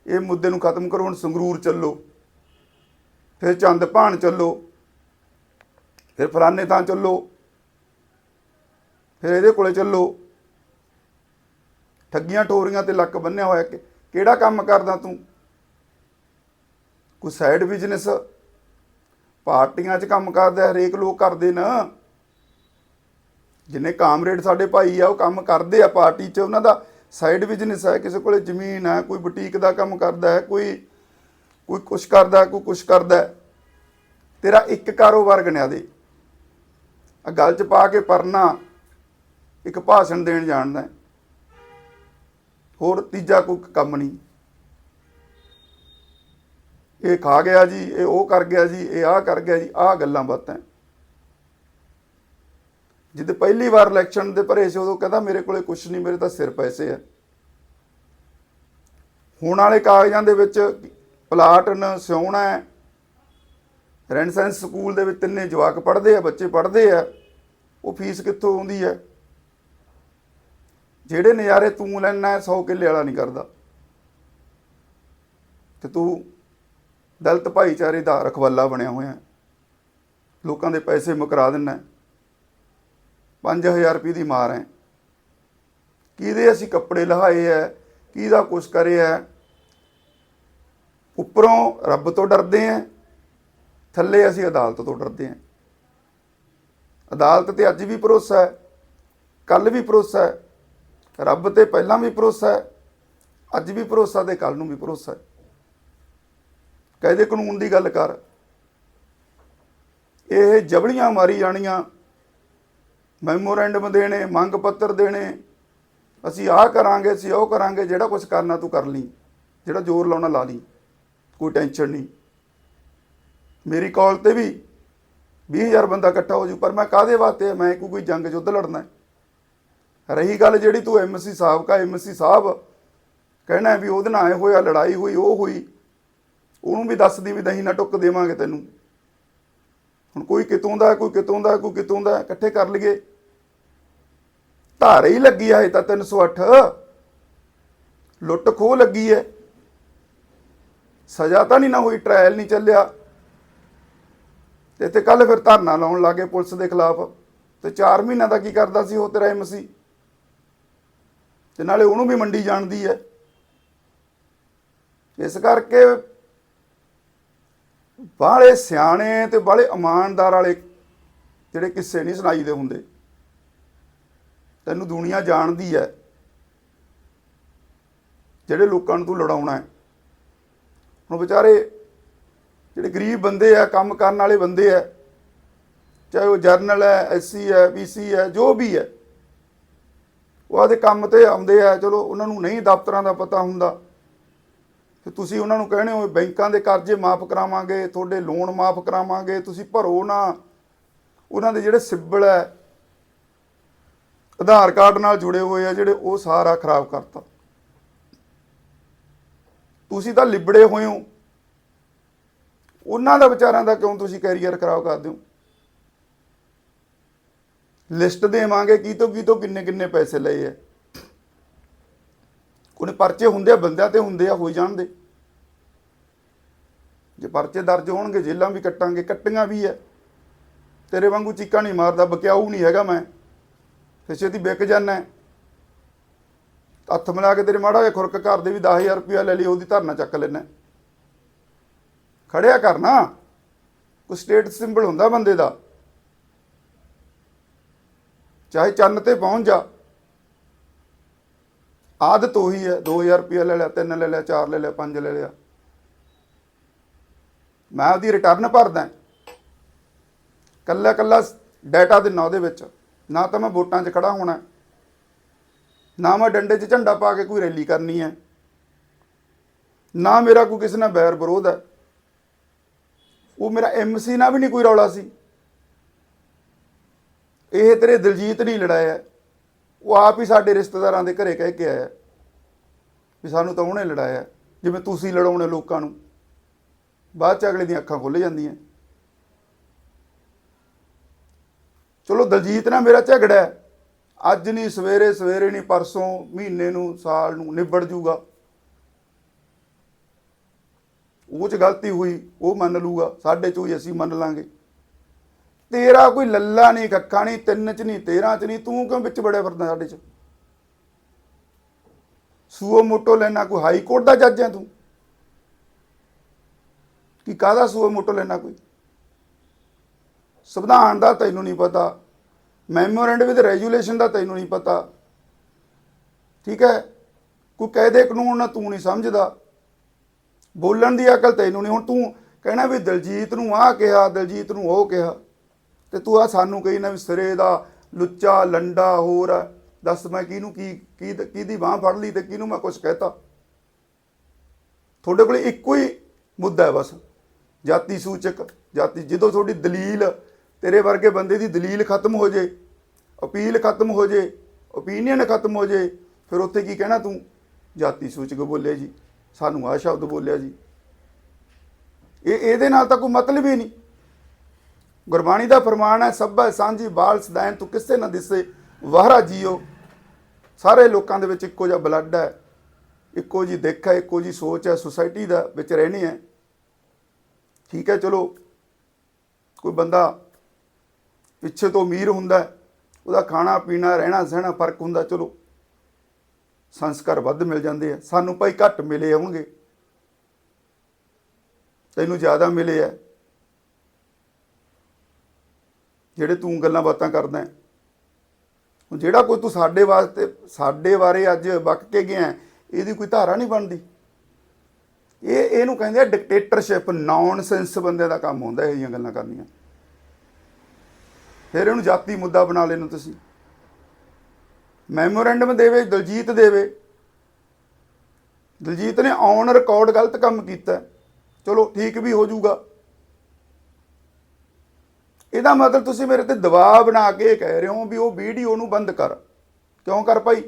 [SPEAKER 1] ਇਹ ਮੁੱਦੇ ਨੂੰ ਖਤਮ ਕਰੋ, ਹੁਣ ਸੰਗਰੂਰ ਚੱਲੋ। ਫਿਰ ਚੰਦ ਭਾਣ ਚੱਲੋ। ਫਿਰ ਫਲਾਣੇ ਥਾਂ ਚੱਲੋ। ਫਿਰ ਇਹਦੇ ਕੋਲੇ ਚੱਲੋ। ਠੱਗੀਆਂ ਠੋਰੀਆਂ ਤੇ ਲੱਕ ਬੰਨਿਆ ਹੋਇਆ ਕਿ ਕਿਹੜਾ ਕੰਮ ਕਰਦਾ ਤੂੰ? ਕੋਈ ਸਾਈਡ ਬਿਜ਼ਨਸ ਪਾਰਟੀਆਂ 'ਚ ਕੰਮ ਕਰਦਾ, ਹਰੇਕ ਲੋਕ ਕਰਦੇ ਨਾ। ਜਿੰਨੇ ਕਾਮਰੇਡ ਸਾਡੇ ਭਾਈ ਆ, ਉਹ ਕੰਮ ਕਰਦੇ ਆ ਪਾਰਟੀ 'ਚ। ਉਹਨਾਂ ਦਾ ਸਾਈਡ ਬਿਜ਼ਨਸ ਹੈ, ਕਿਸੇ ਕੋਲੇ ਜ਼ਮੀਨ ਹੈ, ਕੋਈ ਬੁਟੀਕ ਦਾ ਕੰਮ ਕਰਦਾ ਹੈ, ਕੋਈ ਕੋਈ ਕੁਛ ਕਰਦਾ, ਕੋਈ ਕੁਛ ਕਰਦਾ ਤੇਰਾ ਇੱਕ ਕਾਰੋਬਾਰ ਗਣਿਆ ਦੇ ਆ ਗੱਲ 'ਚ ਪਾ ਕੇ ਪਰਨਾ ਇੱਕ ਭਾਸ਼ਣ ਦੇਣ ਜਾਣਦਾ ਹੋਰ ਤੀਜਾ ਕੋਈ ਕੰਮ ਨਹੀਂ। ਇਹ ਖਾ ਗਿਆ ਜੀ, ਇਹ ਉਹ ਕਰ ਗਿਆ ਜੀ, ਇਹ ਆਹ ਕਰ ਗਿਆ ਜੀ, ਆਹ ਗੱਲਾਂ ਬਾਤਾਂ ਜਿੱਦ ਪਹਿਲੀ ਵਾਰ ਇਲੈਕਸ਼ਨ ਦੇ ਭਰੇ ਸੀ, ਉਦੋਂ ਕਹਿੰਦਾ ਮੇਰੇ ਕੋਲੇ ਕੁਝ ਨਹੀਂ, ਮੇਰੇ ਤਾਂ ਸਿਰ ਪੈਸੇ ਆ ਹੁਣ ਵਾਲੇ ਕਾਗਜ਼ਾਂ ਦੇ ਵਿੱਚ ਪਲਾਟ ਨ ਸਿਉਣਾ ਹੈ। ਰੈਨਸੈਂਸ ਸਕੂਲ ਦੇ ਵਿੱਚ ਤਿੰਨੇ ਜਵਾਕ ਪੜ੍ਹਦੇ ਆ, ਬੱਚੇ ਪੜ੍ਹਦੇ ਆ। ਉਹ ਫੀਸ ਕਿੱਥੋਂ ਆਉਂਦੀ ਹੈ? ਜਿਹੜੇ ਨਜ਼ਾਰੇ ਤੂੰ ਲੈਣਾ ਹੈ 100 ਕਿੱਲੇ ਵਾਲਾ ਨਹੀਂ ਕਰਦਾ। ਤੇ ਤੂੰ ਦਲਤ ਭਾਈਚਾਰੇ ਦਾ ਰਖਵਾਲਾ ਬਣਿਆ ਹੋਇਆ ਲੋਕਾਂ ਦੇ ਪੈਸੇ ਮੁਕਰਾ ਦਿੰਨਾ ਹੈ। 5000 ਰੁਪਏ ਦੀ ਮਾਰ ਹੈ। ਕਿਹਦੇ ਅਸੀਂ ਕੱਪੜੇ ਲਹਾਏ ਐ ਕਿਹਦਾ ਕੁਛ ਕਰਿਆ ਹੈ। ਉੱਪਰੋਂ ਰੱਬ ਤੋਂ ਡਰਦੇ ਆ, ਥੱਲੇ ਅਸੀਂ ਅਦਾਲਤ ਤੋਂ ਡਰਦੇ ਆ। ਅਦਾਲਤ ਤੇ ਅੱਜ ਵੀ ਭਰੋਸਾ ਹੈ ਕੱਲ ਵੀ ਭਰੋਸਾ ਹੈ, ਰੱਬ ਤੇ ਪਹਿਲਾਂ ਵੀ ਭਰੋਸਾ ਹੈ, ਅੱਜ ਵੀ ਭਰੋਸਾ ਤੇ ਕੱਲ ਨੂੰ ਵੀ ਭਰੋਸਾ ਹੈ। ਕਾਇਦੇ ਕਾਨੂੰਨ ਦੀ ਗੱਲ ਕਰ, ਇਹ ਜਬਲੀਆਂ ਮਾਰੀ ਜਾਣੀਆਂ, ਮੈਮੋਰੈਂਡਮ ਦੇਣੇ, ਮੰਗ ਪੱਤਰ ਦੇਣੇ, ਅਸੀਂ ਆਹ ਕਰਾਂਗੇ, ਅਸੀਂ ਉਹ ਕਰਾਂਗੇ, ਜਿਹੜਾ ਕੁਝ ਕਰਨਾ ਤੂੰ ਕਰ ਲਈ, ਜਿਹੜਾ ਜ਼ੋਰ ਲਾਉਣਾ ਲਾ ਲਈ। ਕੋਈ ਟੈਨਸ਼ਨ ਨਹੀਂ। ਮੇਰੀ ਕਾਲ ਤੇ ਵੀ 20000 ਬੰਦਾ ਇਕੱਠਾ ਹੋ ਜੂ, ਪਰ ਮੈਂ ਕਾਦੇ ਵਾਸਤੇ, ਮੈਂ ਕੋਈ ਕੋਈ ਜੰਗ ਯੁੱਧ ਲੜਨਾ ਰਹੀ ਗੱਲ ਜਿਹੜੀ ਤੂੰ ਐਮਸੀ ਸਾਹਿਬ ਕਾ ਐਮਸੀ ਸਾਹਿਬ ਕਹਿਣਾ ਵੀ ਉਹਦੇ ਨਾਲ ਆਏ ਹੋਇਆ ਲੜਾਈ ਹੋਈ, ਉਹ ਹੋਈ, ਉਹਨੂੰ ਵੀ ਦੱਸਦੀ ਵੀ ਦਹੀਂ ਨਾ ਟੁੱਕ ਦੇਵਾਂਗੇ ਤੈਨੂੰ। ਹੁਣ ਕੋਈ ਕਿਤੋਂ ਦਾ, ਕੋਈ ਕਿਤੋਂ ਦਾ, ਕੋਈ ਕਿਤੋਂ ਦਾ, ਇਕੱਠੇ ਕਰ ਲਈਏ। ਧਾਰੇ ਹੀ ਲੱਗੀ ਹੈ ਤਾਂ 308 ਲੁੱਟ ਖੋਹ ਲੱਗੀ ਹੈ। ਸਜ਼ਾ ਤਾਂ ਨਹੀਂ ਨਾ ਹੋਈ ਟ੍ਰਾਇਲ ਨਹੀਂ ਚੱਲਿਆ। ਤੇ ਇੱਥੇ ਕੱਲ ਫਿਰ ਧਰਨਾ ਲਾਉਣ ਲੱਗੇ ਪੁਲਿਸ ਦੇ ਖਿਲਾਫ। ਤੇ 4 ਮਹੀਨਾ ਦਾ ਕੀ ਕਰਦਾ ਸੀ ਉਹ ਤੇਰਾ ਐਮਸੀ ਤੇ ਨਾਲੇ ਉਹਨੂੰ ਵੀ ਮੰਡੀ ਜਾਣਦੀ ਹੈ ਇਸ ਕਰਕੇ ਬਾਹਲੇ ਸਿਆਣੇ ਤੇ ਬਾਹਲੇ ਇਮਾਨਦਾਰ ਵਾਲੇ ਜਿਹੜੇ ਕਿੱਸੇ ਨਹੀਂ ਸੁਣਾਈਦੇ ਹੁੰਦੇ। ਤੈਨੂੰ ਦੁਨੀਆ ਜਾਣਦੀ ਹੈ ਜਿਹੜੇ ਲੋਕਾਂ ਨੂੰ ਤੂੰ ਲੜਾਉਣਾ ਹੈ ਹੁਣ ਵਿਚਾਰੇ ਜਿਹੜੇ ਗਰੀਬ ਬੰਦੇ ਆ, ਕੰਮ ਕਰਨ ਵਾਲੇ ਬੰਦੇ ਆ, ਚਾਹੇ ਉਹ ਜਰਨਲ ਹੈ ਐਸਸੀ ਹੈ ਬੀਸੀ ਹੈ, ਜੋ ਵੀ ਹੈ, ਉਹ ਆਦੇ ਕੰਮ ਤੇ ਆਉਂਦੇ ਆ, ਚਲੋ ਉਹਨਾਂ ਨੂੰ ਨਹੀਂ ਦਫ਼ਤਰਾਂ ਦਾ ਪਤਾ ਹੁੰਦਾ। ਤੇ ਤੁਸੀਂ ਉਹਨਾਂ ਨੂੰ ਕਹਿਣੇ ਹੋ, ਬੈਂਕਾਂ ਦੇ ਕਰਜ਼ੇ ਮਾਫ ਕਰਾਵਾਂਗੇ, ਤੁਹਾਡੇ ਲੋਨ ਮਾਫ ਕਰਾਵਾਂਗੇ, ਤੁਸੀਂ ਭਰੋ ਨਾ। ਉਹਨਾਂ ਦੇ ਜਿਹੜੇ ਸਿੱਬਲ ਹੈ, ਆਧਾਰ ਕਾਰਡ ਨਾਲ ਜੁੜੇ ਹੋਏ ਆ, ਜਿਹੜੇ ਉਹ ਸਾਰਾ ਖਰਾਬ ਕਰਤਾ। ਤੁਸੀਂ ਤਾਂ ਲਿਬੜੇ ਹੋਏ ਹੋ। ਉਹਨਾਂ ਦਾ ਵਿਚਾਰਾਂ ਦਾ ਕਿਉਂ ਤੁਸੀਂ ਕੈਰੀਅਰ ਖਰਾਬ ਕਰਦੇ ਹੋ? ਲਿਸਟ ਦੇਵਾਂਗੇ ਕੀ ਤੋਂ ਕੀ ਤੋਂ ਕਿੰਨੇ ਕਿੰਨੇ ਪੈਸੇ ਲਏ ਆ। ਕੋਈ ਪਰਚੇ ਹੁੰਦੇ ਆ, ਬੰਦਿਆਂ ਤੇ ਹੁੰਦੇ ਆ ਹੋਈ ਜਾਣਦੇ। ਜੇ ਪਰਚੇ ਦਰਜ ਹੋਣਗੇ ਜੇਲਾਂ ਵੀ ਕੱਟਾਂਗੇ, ਕੱਟੀਆਂ ਵੀ ਐ ਤੇਰੇ ਵਾਂਗੂ ਚੀਕਾਂ ਨਹੀਂ ਮਾਰਦਾ, ਬਕਿਆਊ ਨਹੀਂ ਹੈਗਾ ਮੈਂ। ਤੇ ਛੇਤੀ ਵਿਕ ਜਾਣਾ ਹੱਥ ਮਿਲਾ ਕੇ ਤੇਰੇ ਮਾੜਾ ਜਿਹਾ ਖੁਰਕ ਘਰ ਦੇ ਵੀ 10000 ਰੁਪਇਆ ਲੈ ਲਈ, ਉਹਦੀ ਧਰਨਾ ਚੱਕ ਲੈਣਾ ਖੜਿਆ ਕਰਨਾ ਕੋਈ ਸਟੇਟ ਸਿੰਬਲ ਹੁੰਦਾ ਬੰਦੇ ਦਾ। ਚਾਹੇ ਚੰਨ ਤੇ ਪਹੁੰਚ ਜਾ। ਆਦਤ ਉਹੀ ਹੈ 2000 ਰੁਪਇਆ ਲੈ ਲਿਆ, ਤਿੰਨ ਲੈ ਲਿਆ, ਚਾਰ ਲੈ ਲਿਆ, ਪੰਜ ਲੈ ਲਿਆ। ਮੈਂ ਉਹਦੀ ਰਿਟਰਨ ਭਰਦਾ। ਕੱਲਾ ਕੱਲਾ ਡਾਟਾ ਦੇ ਨਾਂ ਦੇ ਵਿੱਚ। ਨਾ ਤਾਂ ਮੈਂ ਵੋਟਾਂ 'ਚ ਖੜਾ ਹੋਣਾ। ਨਾ ਮੈਂ ਡੰਡੇ 'ਚ ਝੰਡਾ ਪਾ ਕੇ ਕੋਈ ਰੈਲੀ ਕਰਨੀ ਹੈ। ਨਾ ਮੇਰਾ ਕੋਈ ਕਿਸੇ ਨਾਲ ਬੈਰ ਵਿਰੋਧ ਹੈ। ਉਹ ਮੇਰਾ ਐਮਸੀ ਨਾਲ ਵੀ ਨਹੀਂ ਕੋਈ ਰੌਲਾ ਸੀ। ਇਹ ਤੇਰੇ ਦਿਲਜੀਤ ਨਹੀਂ ਲੜਾਇਆ ਉਹ ਆਪ ਹੀ ਸਾਡੇ ਰਿਸ਼ਤੇਦਾਰਾਂ ਦੇ ਘਰੇ ਕਹਿ ਕੇ ਆਇਆ ਵੀ ਸਾਨੂੰ ਤਾਂ ਉਹਨੇ ਲੜਾਇਆ ਜਿਵੇਂ ਤੁਸੀਂ ਲੜਾਉਣੇ ਲੋਕਾਂ ਨੂੰ। ਬਾਅਦ ਚ ਅਗਲੇ ਦੀਆਂ ਅੱਖਾਂ ਖੁੱਲ ਜਾਂਦੀਆਂ। ਚਲੋ ਦਲਜੀਤ ਨਾਲ ਮੇਰਾ ਝਗੜਾ ਹੈ। ਅੱਜ ਨਹੀਂ, ਸਵੇਰੇ ਸਵੇਰੇ ਨਹੀਂ, ਪਰਸੋਂ, ਮਹੀਨੇ ਨੂੰ, ਸਾਲ ਨੂੰ ਨਿਬੜ ਜੂਗਾ। ਉਹ ਚ ਗਲਤੀ ਹੋਈ, ਉਹ ਮੰਨ ਲੂਗਾ ਸਾਡੇ ਚੋਂ ਹੀ ਅਸੀਂ ਮੰਨ ਲਾਂਗੇ। ਤੇਰਾ ਕੋਈ ਲੱਲਾ ਨਹੀਂ ਕੱਖਾ ਨਹੀਂ, ਤਿੰਨ ਚ ਨਹੀਂ 13 ਚ ਨਹੀਂ, ਤੂੰ ਕਿਉਂ ਵਿੱਚ ਬੜਿਆ ਫਿਰਦਾ ਸਾਡੇ ਚ? ਸੂਓ ਮੋਟੋ ਲੈਣਾ ਕੋਈ ਹਾਈ ਕੋਰਟ ਦਾ ਜੱਜ ਹੈ ਤੂੰ? ਕਿ ਕਾਹਦਾ ਸੂਓ ਮੋਟੋ ਲੈਣਾ ਕੋਈ? ਸੰਵਿਧਾਨ ਦਾ ਤੈਨੂੰ ਨਹੀਂ ਪਤਾ। ਮੈਮੋਰੈਂਡ ਵਿਦ ਰੈਜੂਲੇਸ਼ਨ ਦਾ ਤੈਨੂੰ ਨਹੀਂ ਪਤਾ। ਠੀਕ ਹੈ? ਕੋਈ ਕਾਇਦੇ ਕਾਨੂੰਨ ਨਾ ਤੂੰ ਨਹੀਂ ਸਮਝਦਾ। ਬੋਲਣ ਦੀ ਅਕਲ ਤੈਨੂੰ ਨਹੀਂ। ਹੁਣ ਤੂੰ ਕਹਿਣਾ ਵੀ ਦਲਜੀਤ ਨੂੰ ਆਹ ਕਿਹਾ, ਦਲਜੀਤ ਨੂੰ ਉਹ ਕਿਹਾ। ਤੇ ਤੂੰ ਆ ਸਾਨੂੰ ਕਹੀ ਨਾ ਵੀ ਸਿਰੇ ਦਾ ਲੁੱਚਾ, ਲੰਡਾ ਹੋਰ ਆ। ਦੱਸ ਮੈਂ ਕਿਹਨੂੰ ਕੀ ਕੀ ਕਿਹਦੀ ਬਾਹ ਫੜ ਲਈ ਤੇ ਕਿਹਨੂੰ ਮੈਂ ਕੁਝ ਕਹਿਤਾ? ਤੁਹਾਡੇ ਕੋਲ ਇੱਕੋ ਹੀ ਮੁੱਦਾ ਹੈ ਬਸ। ਜਾਤੀ ਸੂਚਕ, ਜਾਤੀ ਜਦੋਂ ਤੁਹਾਡੀ ਦਲੀਲ ਤੇਰੇ ਵਰਗੇ ਬੰਦੇ ਦੀ ਦਲੀਲ ਖਤਮ ਹੋ ਜੇ, ਅਪੀਲ ਖਤਮ ਹੋ ਜੇ ਓਪੀਨੀਅਨ ਖਤਮ ਹੋ ਜੇ, ਫਿਰ ਉੱਥੇ ਕੀ ਕਹਿਣਾ ਤੂੰ? ਜਾਤੀ ਸੂਚਕ ਬੋਲਿਆ ਜੀ, ਸਾਨੂੰ ਆ ਸ਼ਬਦ ਬੋਲਿਆ ਜੀ। ਇਹ ਇਹਦੇ ਨਾਲ ਤਾਂ ਕੋਈ ਮਤਲਬ ਹੀ ਨਹੀਂ। ਗੁਰਬਾਣੀ ਦਾ ਫਰਮਾਨ ਹੈ, ਸਭਾ ਸਾਂਝੀ ਬਾਲ ਸਦਾਇਨ ਤੂੰ ਕਿਸੇ ਨਾ ਦਿਸੇ, ਵਾਹਰਾ ਜੀਓ। ਸਾਰੇ ਲੋਕਾਂ ਦੇ ਵਿੱਚ ਇੱਕੋ ਜਿਹਾ ਬਲੱਡ ਹੈ। ਇੱਕੋ ਜੀ ਦਿੱਖ ਹੈ, ਇੱਕੋ ਜੀ ਸੋਚ ਹੈ ਸੁਸਾਇਟੀ ਦਾ ਵਿੱਚ ਰਹਿਣੀ ਹੈ। ਠੀਕ ਹੈ, ਚਲੋ। ਕੋਈ ਬੰਦਾ ਪਿੱਛੇ ਤੋਂ ਅਮੀਰ ਹੁੰਦਾ ਉਹਦਾ ਖਾਣਾ, ਪੀਣਾ, ਰਹਿਣਾ, ਸਹਿਣਾ ਫ਼ਰਕ ਹੁੰਦਾ, ਚਲੋ। ਸੰਸਕਾਰ ਵੱਧ ਮਿਲ ਜਾਂਦੇ ਆ। ਸਾਨੂੰ ਭਾਈ ਘੱਟ ਮਿਲੇ ਹੋਣਗੇ ਤੈਨੂੰ ਜ਼ਿਆਦਾ ਮਿਲੇ ਆ। ਜਿਹੜੇ ਤੂੰ ਗੱਲਾਂ ਬਾਤਾਂ ਕਰਦਾ ਹੁਣ ਜਿਹੜਾ ਕੋਈ ਤੂੰ ਸਾਡੇ ਵਾਸਤੇ, ਸਾਡੇ ਬਾਰੇ ਅੱਜ ਵਕ ਕੇ ਗਿਆ ਇਹਦੀ ਕੋਈ ਧਾਰਾ ਨਹੀਂ ਬਣਦੀ। ਇਹ, ਇਹਨੂੰ ਕਹਿੰਦੇ ਆ ਡਿਕਟੇਟਰਸ਼ਿਪ ਨੌਨਸੈਂਸ ਬੰਦੇ ਦਾ ਕੰਮ ਹੁੰਦਾ, ਇਹ ਜਿਹੀਆਂ ਗੱਲਾਂ ਕਰਨੀਆਂ। ਫਿਰ ਇਹਨੂੰ ਜਾਤੀ ਮੁੱਦਾ ਬਣਾ ਲੈਣਾ ਤੁਸੀਂ। ਮੈਮੋਰੈਂਡਮ ਦੇਵੇ, ਦਲਜੀਤ ਦੇਵੇ। ਦਲਜੀਤ ਨੇ ਔਨ ਰਿਕਾਰਡ ਗਲਤ ਕੰਮ ਕੀਤਾ। ਚਲੋ ਠੀਕ ਵੀ ਹੋ ਜਾਊਗਾ। ਇਹਦਾ ਮਤਲਬ ਤੁਸੀਂ ਮੇਰੇ ਤੇ ਦਬਾਅ ਬਣਾ ਕੇ ਕਹਿ ਰਹੇ ਹੋ ਵੀ ਉਹ ਵੀਡੀਓ ਨੂੰ ਬੰਦ ਕਰ। ਕਿਉਂ ਕਰ ਭਾਈ?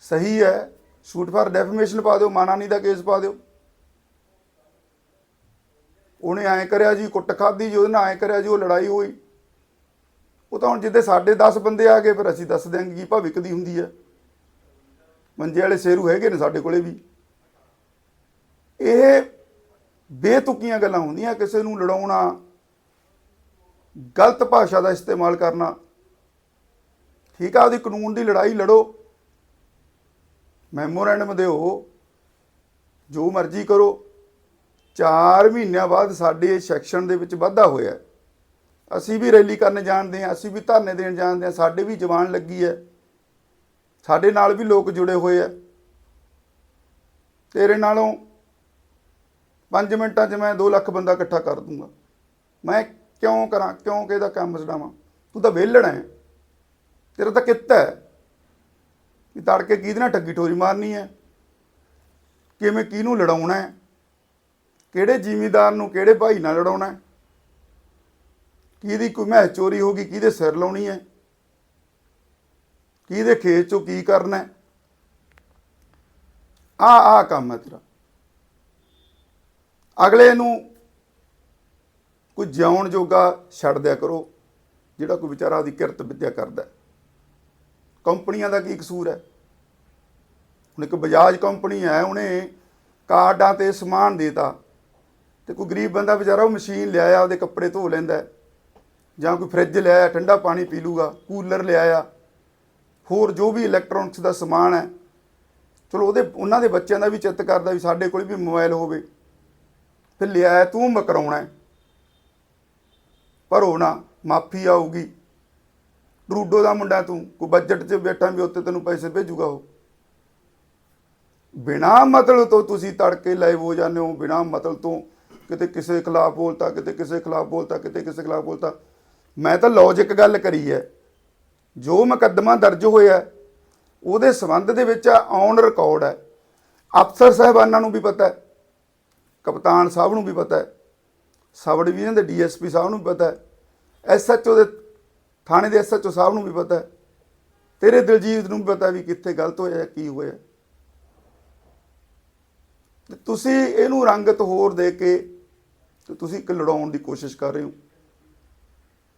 [SPEAKER 1] ਸਹੀ ਹੈ। ਸ਼ੂਟ ਫਾਰ ਡੈਫੀਮੇਸ਼ਨ ਪਾ ਦਿਓ, ਮਾਨਾਨੀ ਦਾ ਕੇਸ ਪਾ ਦਿਓ। ਉਹਨੇ ਐਂ ਕਰਿਆ ਜੀ, ਕੁੱਟ ਖਾਦੀ ਜੀ, ਉਹਦੇ ਨਾਲ ਐਂ ਕਰਿਆ ਜੀ, ਉਹ ਲੜਾਈ ਹੋਈ। ਉਹ ਤਾਂ ਹੁਣ ਜਿੱਦੇ ਸਾਡੇ 10 ਬੰਦੇ ਆ ਗਏ, ਫਿਰ ਅਸੀਂ ਦੱਸ ਦਿਆਂਗੇ ਕੀ ਭਵਿੱਖ ਦੀ ਹੁੰਦੀ ਹੈ ਮੰਜੇ ਵਾਲੇ ਸ਼ੇਰੂ ਹੈਗੇ ਨੇ ਸਾਡੇ ਕੋਲੇ ਵੀ। ਇਹ ਬੇਤੁਕੀਆਂ ਗੱਲਾਂ ਹੁੰਦੀਆਂ, ਕਿਸੇ ਨੂੰ ਲੜਾਉਣਾ, ਗਲਤ ਭਾਸ਼ਾ ਦਾ ਇਸਤੇਮਾਲ ਕਰਨਾ। ਠੀਕ ਆ ਉਹਦੀ ਕਾਨੂੰਨ ਦੀ ਲੜਾਈ ਲੜੋ। ਮੈਮੋਰੈਂਡਮ ਦਿਓ। ਜੋ ਮਰਜ਼ੀ ਕਰੋ। 4 ਮਹੀਨਿਆਂ ਬਾਅਦ ਸਾਡੇ ਸੈਕਸ਼ਨ ਦੇ ਵਿੱਚ ਵਾਧਾ ਹੋਇਆ। ਅਸੀਂ ਵੀ ਰੈਲੀ ਕਰਨ ਜਾਣਦੇ ਹਾਂ, ਅਸੀਂ ਵੀ ਧਰਨੇ ਦੇਣ ਜਾਣਦੇ ਹਾਂ, ਸਾਡੇ ਵੀ ਜਵਾਨ ਲੱਗੀ ਹੈ। ਸਾਡੇ ਨਾਲ ਵੀ ਲੋਕ ਜੁੜੇ ਹੋਏ ਆ ਤੇਰੇ ਨਾਲੋਂ 5 ਮਿੰਟਾਂ 'ਚ ਮੈਂ 2 ਲੱਖ ਬੰਦਾ ਇਕੱਠਾ ਕਰ ਦੂੰਗਾ। ਮੈਂ ਕਿਉਂ ਕਰਾਂ, ਕਿਉਂ ਕਿਹਦਾ ਕੰਮ ਛਡਾਵਾਂ ਤੂੰ ਤਾਂ ਵਿਹਲੜ ਹੈ। ਤੇਰਾ ਤਾਂ ਕਿੱਤਾ ਹੈ ਵੀ ਤੜਕੇ ਕਿਹਦੇ ਨਾਲ ਠੱਗੀ ਠੋਰੀ ਮਾਰਨੀ ਹੈ? ਕਿਵੇਂ ਕਿਹਨੂੰ ਲੜਾਉਣਾ ਹੈ? ਕਿਹੜੇ ਜ਼ਿਮੀਦਾਰ ਨੂੰ ਕਿਹੜੇ ਭਾਈ ਨਾਲ ਲੜਾਉਣਾ ਹੈ? ਕਿਹਦੀ ਕੋਈ ਮਹਿ ਚੋਰੀ ਹੋ ਗਈ, ਕਿਹਦੇ ਸਿਰ ਲਾਉਣੀ ਹੈ? ਕਿਹਦੇ ਖੇਤ ਚੋਂ ਕੀ ਕਰਨਾ ਹੈ? ਆ ਆ ਕੰਮ ਹੈ ਤੇਰਾ। ਅਗਲੇ ਨੂੰ ਕੋਈ ਜਿਉਣ ਜੋਗਾ ਛੱਡ ਦਿਆ ਕਰੋ, ਜਿਹੜਾ ਕੋਈ ਵਿਚਾਰਾ ਦੀ ਕਿਰਤ ਵਿਦਿਆ ਕਰਦਾ ਕੰਪਨੀਆਂ ਦਾ ਕੀ ਕਸੂਰ ਹੈ? ਹੁਣ ਇੱਕ ਬਜਾਜ ਕੰਪਨੀ ਹੈ, ਉਹਨੇ ਕਾਰਡਾਂ ਤੇ ਸਮਾਨ ਦੇਤਾ ਤੇ ਕੋਈ ਗਰੀਬ ਬੰਦਾ ਵਿਚਾਰਾ ਉਹ ਮਸ਼ੀਨ ਲਿਆਇਆ, ਉਹਦੇ ਕੱਪੜੇ ਧੋ ਲੈਂਦਾ ਜਾਂ ਕੋਈ ਫ੍ਰਿਜ ਲਿਆਇਆ, ਠੰਡਾ ਪਾਣੀ ਪੀ ਲੂਗਾ, ਕੂਲਰ ਲਿਆਇਆ, ਹੋਰ ਜੋ ਵੀ ਇਲੈਕਟ੍ਰੋਨਿਕਸ ਦਾ ਸਮਾਨ ਹੈ, ਚਲੋ ਉਹਦੇ, ਉਹਨਾਂ ਦੇ ਬੱਚਿਆਂ ਦਾ ਵੀ ਚਿੱਤ ਕਰਦਾ ਵੀ ਸਾਡੇ ਕੋਲ ਵੀ ਮੋਬਾਈਲ ਹੋਵੇ, ਫਿਰ ਲਿਆਇਆ, ਤੂੰ ਮਕਰਾਉਣਾ ਹੈ। ਪਰ ਉਹ ਨਾ, ਮਾਫੀ ਆਊਗੀ। ਡਰੂਡੋ ਦਾ ਮੁੰਡਾ ਤੂੰ, ਕੋਈ ਬਜਟ 'ਚ ਬੈਠਾ ਵੀ ਉੱਤੇ ਤੈਨੂੰ ਪੈਸੇ ਭੇਜੂਗਾ ਉਹ। ਬਿਨਾ ਮਤਲਬ ਤੋਂ ਤੁਸੀਂ ਤੜਕੇ ਲਾਈਵ ਹੋ ਜਾਂਦੇ ਹੋ, ਬਿਨਾ ਮਤਲਬ ਤੋਂ ਕਿਤੇ ਕਿਸੇ ਖਿਲਾਫ ਬੋਲਤਾ, ਕਿਤੇ ਕਿਸੇ ਖਿਲਾਫ ਬੋਲਤਾ, ਕਿਤੇ ਕਿਸੇ ਖਿਲਾਫ ਬੋਲਤਾ। ਮੈਂ ਤਾਂ ਲੌਜੀਕ ਗੱਲ ਕਰੀ ਹੈ ਜੋ ਮੁਕੱਦਮਾ ਦਰਜ ਹੋਇਆ ਉਹਦੇ ਸੰਬੰਧ ਦੇ ਵਿੱਚ ਔਨ ਰਿਕਾਰਡ ਹੈ ਅਫਸਰ ਸਾਹਿਬਾਨਾਂ ਨੂੰ ਵੀ ਪਤਾ ਹੈ ਕਪਤਾਨ ਸਾਹਿਬ ਨੂੰ ਵੀ ਪਤਾ ਹੈ ਸਬ ਡਿਵੀਜ਼ਨ ਦੇ ਡੀਐਸਪੀ ਸਾਹਿਬ ਨੂੰ ਵੀ ਪਤਾ ਹੈ ਐਸਐਚਓ ਦੇ ਥਾਣੇ ਦੇ ਐਸਐਚਓ ਸਾਹਿਬ ਨੂੰ ਵੀ ਪਤਾ ਹੈ ਤੇਰੇ ਦਿਲਜੀਤ ਨੂੰ ਵੀ ਪਤਾ ਵੀ ਕਿੱਥੇ ਗਲਤ ਹੋਇਆ ਕੀ ਹੋਇਆ। ਤੁਸੀਂ ਇਹਨੂੰ ਰੰਗਤ ਹੋਰ ਦੇ ਕੇ ਤੁਸੀਂ ਇੱਕ ਲੜਾਉਣ ਦੀ ਕੋਸ਼ਿਸ਼ ਕਰ ਰਹੇ ਹੋ।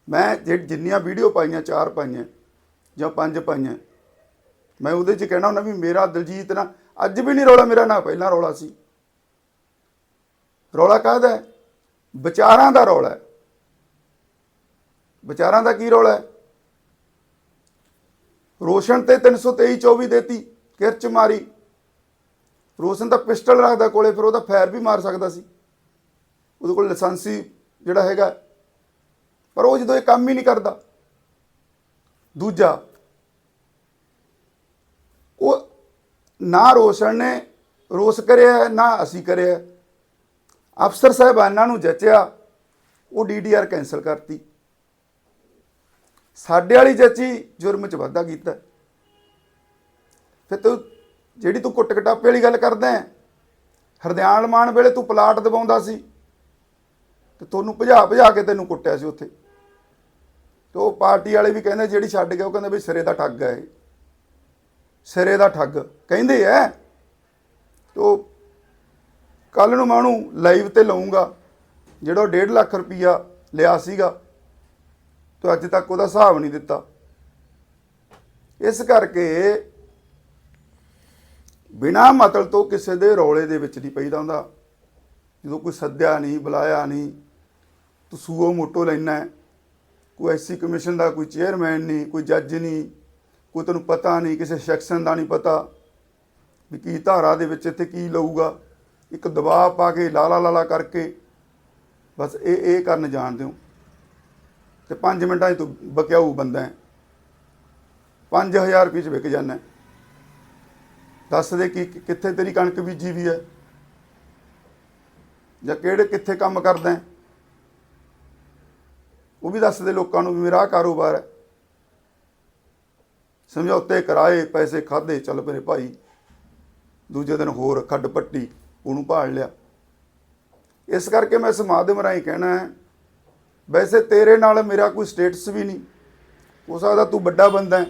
[SPEAKER 1] ਮੈਂ ਜਿਹੜੀ ਜਿੰਨੀਆਂ ਵੀਡੀਓ ਪਾਈਆਂ, ਚਾਰ ਪਾਈਆਂ, ਜਾਂ ਪੰਜ ਪਾਈਆਂ, ਮੈਂ ਉਹਦੇ 'ਚ ਕਹਿਣਾ ਹੁੰਦਾ ਵੀ ਮੇਰਾ ਦਿਲਜੀਤ ਨਾ ਅੱਜ ਵੀ ਨਹੀਂ ਰੌਲਾ, ਮੇਰਾ ਨਾ ਪਹਿਲਾਂ ਰੌਲਾ ਸੀ। ਰੌਲਾ ਕਾਹਦਾ ਹੈ? ਵਿਚਾਰਾਂ ਦਾ ਰੌਲਾ ਹੈ। ਵਿਚਾਰਾਂ ਦਾ ਕੀ ਰੌਲਾ ਹੈ? ਰੋਸ਼ਨ ਤੇ 323 24 ਦੇਤੀ, ਕਿਰਚ ਮਾਰੀ। ਰੋਸ਼ਨ ਤਾਂ ਪਿਸਟਲ ਰੱਖਦਾ ਕੋਲੇ, ਫਿਰ ਉਹਦਾ ਫਾਇਰ ਵੀ ਮਾਰ ਸਕਦਾ ਸੀ। ਉਹਦੇ ਕੋਲ ਲਾਇਸੈਂਸੀ ਜਿਹੜਾ ਹੈਗਾ ਪਰ ਉਹ ਜਦੋਂ ਇਹ ਕੰਮ ਹੀ ਨਹੀਂ ਕਰਦਾ, ਦੂਜਾ, ਉਹ ਨਾ ਰੋਸ਼ਨ ਨੇ, ਰੋਸ ਕਰਿਆ, ਨਾ ਅਸੀਂ ਕਰਿਆ। ਅਫਸਰ ਸਾਹਿਬਾਨਾਂ ਨੂੰ ਜਚਿਆ, ਉਹ ਡੀਡੀਆਰ ਕੈਨਸਲ ਕਰਤੀ। ਸਾਡੇ ਵਾਲੀ ਜੱਚੀ ਜੁਰਮ ਚ ਵਾਧਾ ਕੀਤਾ। ਫਿਰ ਤੂੰ ਜਿਹੜੀ ਤੂੰ ਕੁੱਟ ਕਟਾਪੇ ਵਾਲੀ ਗੱਲ ਕਰਦਾ ਹੈ, ਹਰਦਿਆਲ ਮਾਨ ਵੇਲੇ ਤੂੰ ਪਲਾਟ ਦਬਾਉਂਦਾ ਸੀ, ਤੇ ਤੁਹਾਨੂੰ ਭਜਾ ਭਜਾ ਕੇ ਤੈਨੂੰ ਕੁੱਟਿਆ ਸੀ ਉੱਥੇ। ਤੇ ਉਹ ਪਾਰਟੀ ਵਾਲੇ ਵੀ ਕਹਿੰਦੇ ਜਿਹੜੀ ਛੱਡ ਗਿਆ ਉਹ ਕਹਿੰਦੇ ਵੀ ਸਿਰੇ ਦਾ ਠੱਗ ਹੈ ਸਿਰੇ ਦਾ ਠੱਗ। ਕਹਿੰਦੇ ਐ। ਤੋ ਕੱਲ ਨੂੰ ਮੈਂ ਉਹਨੂੰ ਲਾਈਵ ਤੇ ਲਾਉਂਗਾ ਜਿਹੜਾ ਉਹ 1.5 ਲੱਖ ਰੁਪਈਆ ਲਿਆ ਸੀਗਾ, ਤੇ ਅੱਜ ਤੱਕ ਉਹਦਾ ਹਿਸਾਬ ਨਹੀਂ ਦਿੱਤਾ। ਇਸ ਕਰਕੇ ਬਿਨਾ ਮਤਲਬ ਤੋਂ ਕਿਸੇ ਦੇ ਰੌਲੇ ਦੇ ਵਿੱਚ ਨਹੀਂ ਪਈਦਾ ਹੁੰਦਾ। ਜਦੋਂ ਕੋਈ ਸੱਦਿਆ ਨਹੀਂ, ਬੁਲਾਇਆ ਨਹੀਂ, ਤੂੰ ਸੂਓ ਮੋਟੋ ਲੈਣਾ ਕੋਈ ਐਸੀ ਕਮਿਸ਼ਨ ਦਾ ਕੋਈ ਚੇਅਰਮੈਨ ਨਹੀਂ, ਕੋਈ ਜੱਜ ਨਹੀਂ, ਕੋਈ ਤੈਨੂੰ ਪਤਾ ਨਹੀਂ, ਕਿਸੇ ਸੈਕਸ਼ਨ ਦਾ ਨਹੀਂ ਪਤਾ ਵੀ ਕੀ ਧਾਰਾ ਦੇ ਵਿੱਚ ਇੱਥੇ ਕੀ ਲਊਗਾ। ਇੱਕ ਦਬਾਅ ਪਾ ਕੇ ਲਾਲਾ ਲਾਲਾ ਕਰਕੇ ਬਸ ਇਹ ਇਹ ਕਰਨ ਜਾਣ ਦਿਓ ਤੇ 5 ਮਿੰਟਾਂ 'ਚ ਤੂੰ ਬਕਿਆਊ ਬੰਦਾ ਹੈ। 5000 ਰੁਪਏ 'ਚ ਵਿਕ ਜਾਂਦਾ ਹੈ। ਦੱਸ ਦੇ ਕਿ ਕਿ- ਕਿੱਥੇ ਤੇਰੀ ਕਣਕ ਬੀਜੀ ਵੀ ਹੈ? ਜਾਂ ਕਿਹੜੇ ਕਿੱਥੇ ਕੰਮ ਕਰਦਾ ਹੈ? ਉਹ ਵੀ ਦੱਸਦੇ ਲੋਕਾਂ ਨੂੰ ਵੀ ਮੇਰਾ ਕਾਰੋਬਾਰ ਹੈ। ਸਮਝੌਤੇ ਕਰਾਏ, ਪੈਸੇ ਖਾਦੇ ਚੱਲ ਮੇਰੇ ਭਾਈ। ਦੂਜੇ ਦਿਨ ਹੋਰ ਖੱਡ ਪੱਟੀ, ਉਹਨੂੰ ਭਾਲ ਲਿਆ। ਇਸ ਕਰਕੇ ਮੈਂ ਇਸ ਮਾਧਿਅਮ ਰਾਹੀਂ ਕਹਿਣਾ ਹੈ, ਵੈਸੇ ਤੇਰੇ ਨਾਲ ਮੇਰਾ ਕੋਈ ਸਟੇਟਸ ਵੀ ਨਹੀਂ। ਹੋ ਸਕਦਾ ਤੂੰ ਵੱਡਾ ਬੰਦਾ ਹੈ।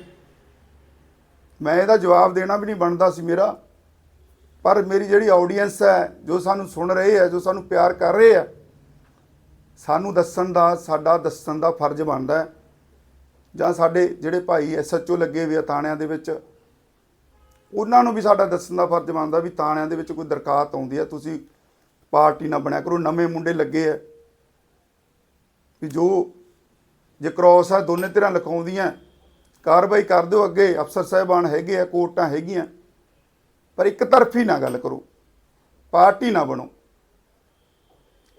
[SPEAKER 1] ਮੈਂ ਇਹਦਾ ਜਵਾਬ ਦੇਣਾ ਵੀ ਨਹੀਂ ਬਣਦਾ ਸੀ ਮੇਰਾ। ਪਰ ਮੇਰੀ ਜਿਹੜੀ ਆਡੀਅנס ਹੈ, ਜੋ ਸਾਨੂੰ ਸੁਣ ਰਹੇ ਹੈ, ਜੋ ਸਾਨੂੰ ਪਿਆਰ ਕਰ ਰਹੇ ਹੈ ਸਾਨੂੰ ਦੱਸਣ ਦਾ, ਸਾਡਾ ਦੱਸਣ ਦਾ ਫਰਜ਼ ਬਣਦਾ ਹੈ। ਜਾਂ ਸਾਡੇ ਜਿਹੜੇ ਭਾਈ ਐਸਐਚਓ ਲੱਗੇ ਹੋਏ ਆ ਥਾਣਿਆਂ ਦੇ ਵਿੱਚ, ਉਹਨਾਂ ਨੂੰ ਵੀ ਸਾਡਾ ਦੱਸਣ ਦਾ ਫਰਜ਼ ਬਣਦਾ ਵੀ ਥਾਣਿਆਂ ਦੇ ਵਿੱਚ ਕੋਈ ਦਰਖਾਸਤ ਆਉਂਦੀ ਹੈ। ਤੁਸੀਂ ਪਾਰਟੀ ਨਾ ਬਣਿਆ ਕਰੋ, ਨਵੇਂ ਮੁੰਡੇ ਲੱਗੇ ਆ। ਵੀ ਜੋ ਜੇ ਕ੍ਰੋਸ ਆ, ਦੋਨੇ ਧਿਰਾਂ ਲਿਖਾਉਂਦੀਆਂ, ਕਾਰਵਾਈ ਕਰ ਦਿਓ ਅੱਗੇ। ਅਫਸਰ ਸਾਹਿਬਾਨ ਹੈਗੇ ਆ, ਕੋਰਟਾਂ ਹੈਗੀਆਂ। ਪਰ ਇੱਕ ਤਰਫੀ ਨਾ ਗੱਲ ਕਰੋ, ਪਾਰਟੀ ਨਾ ਬਣੋ।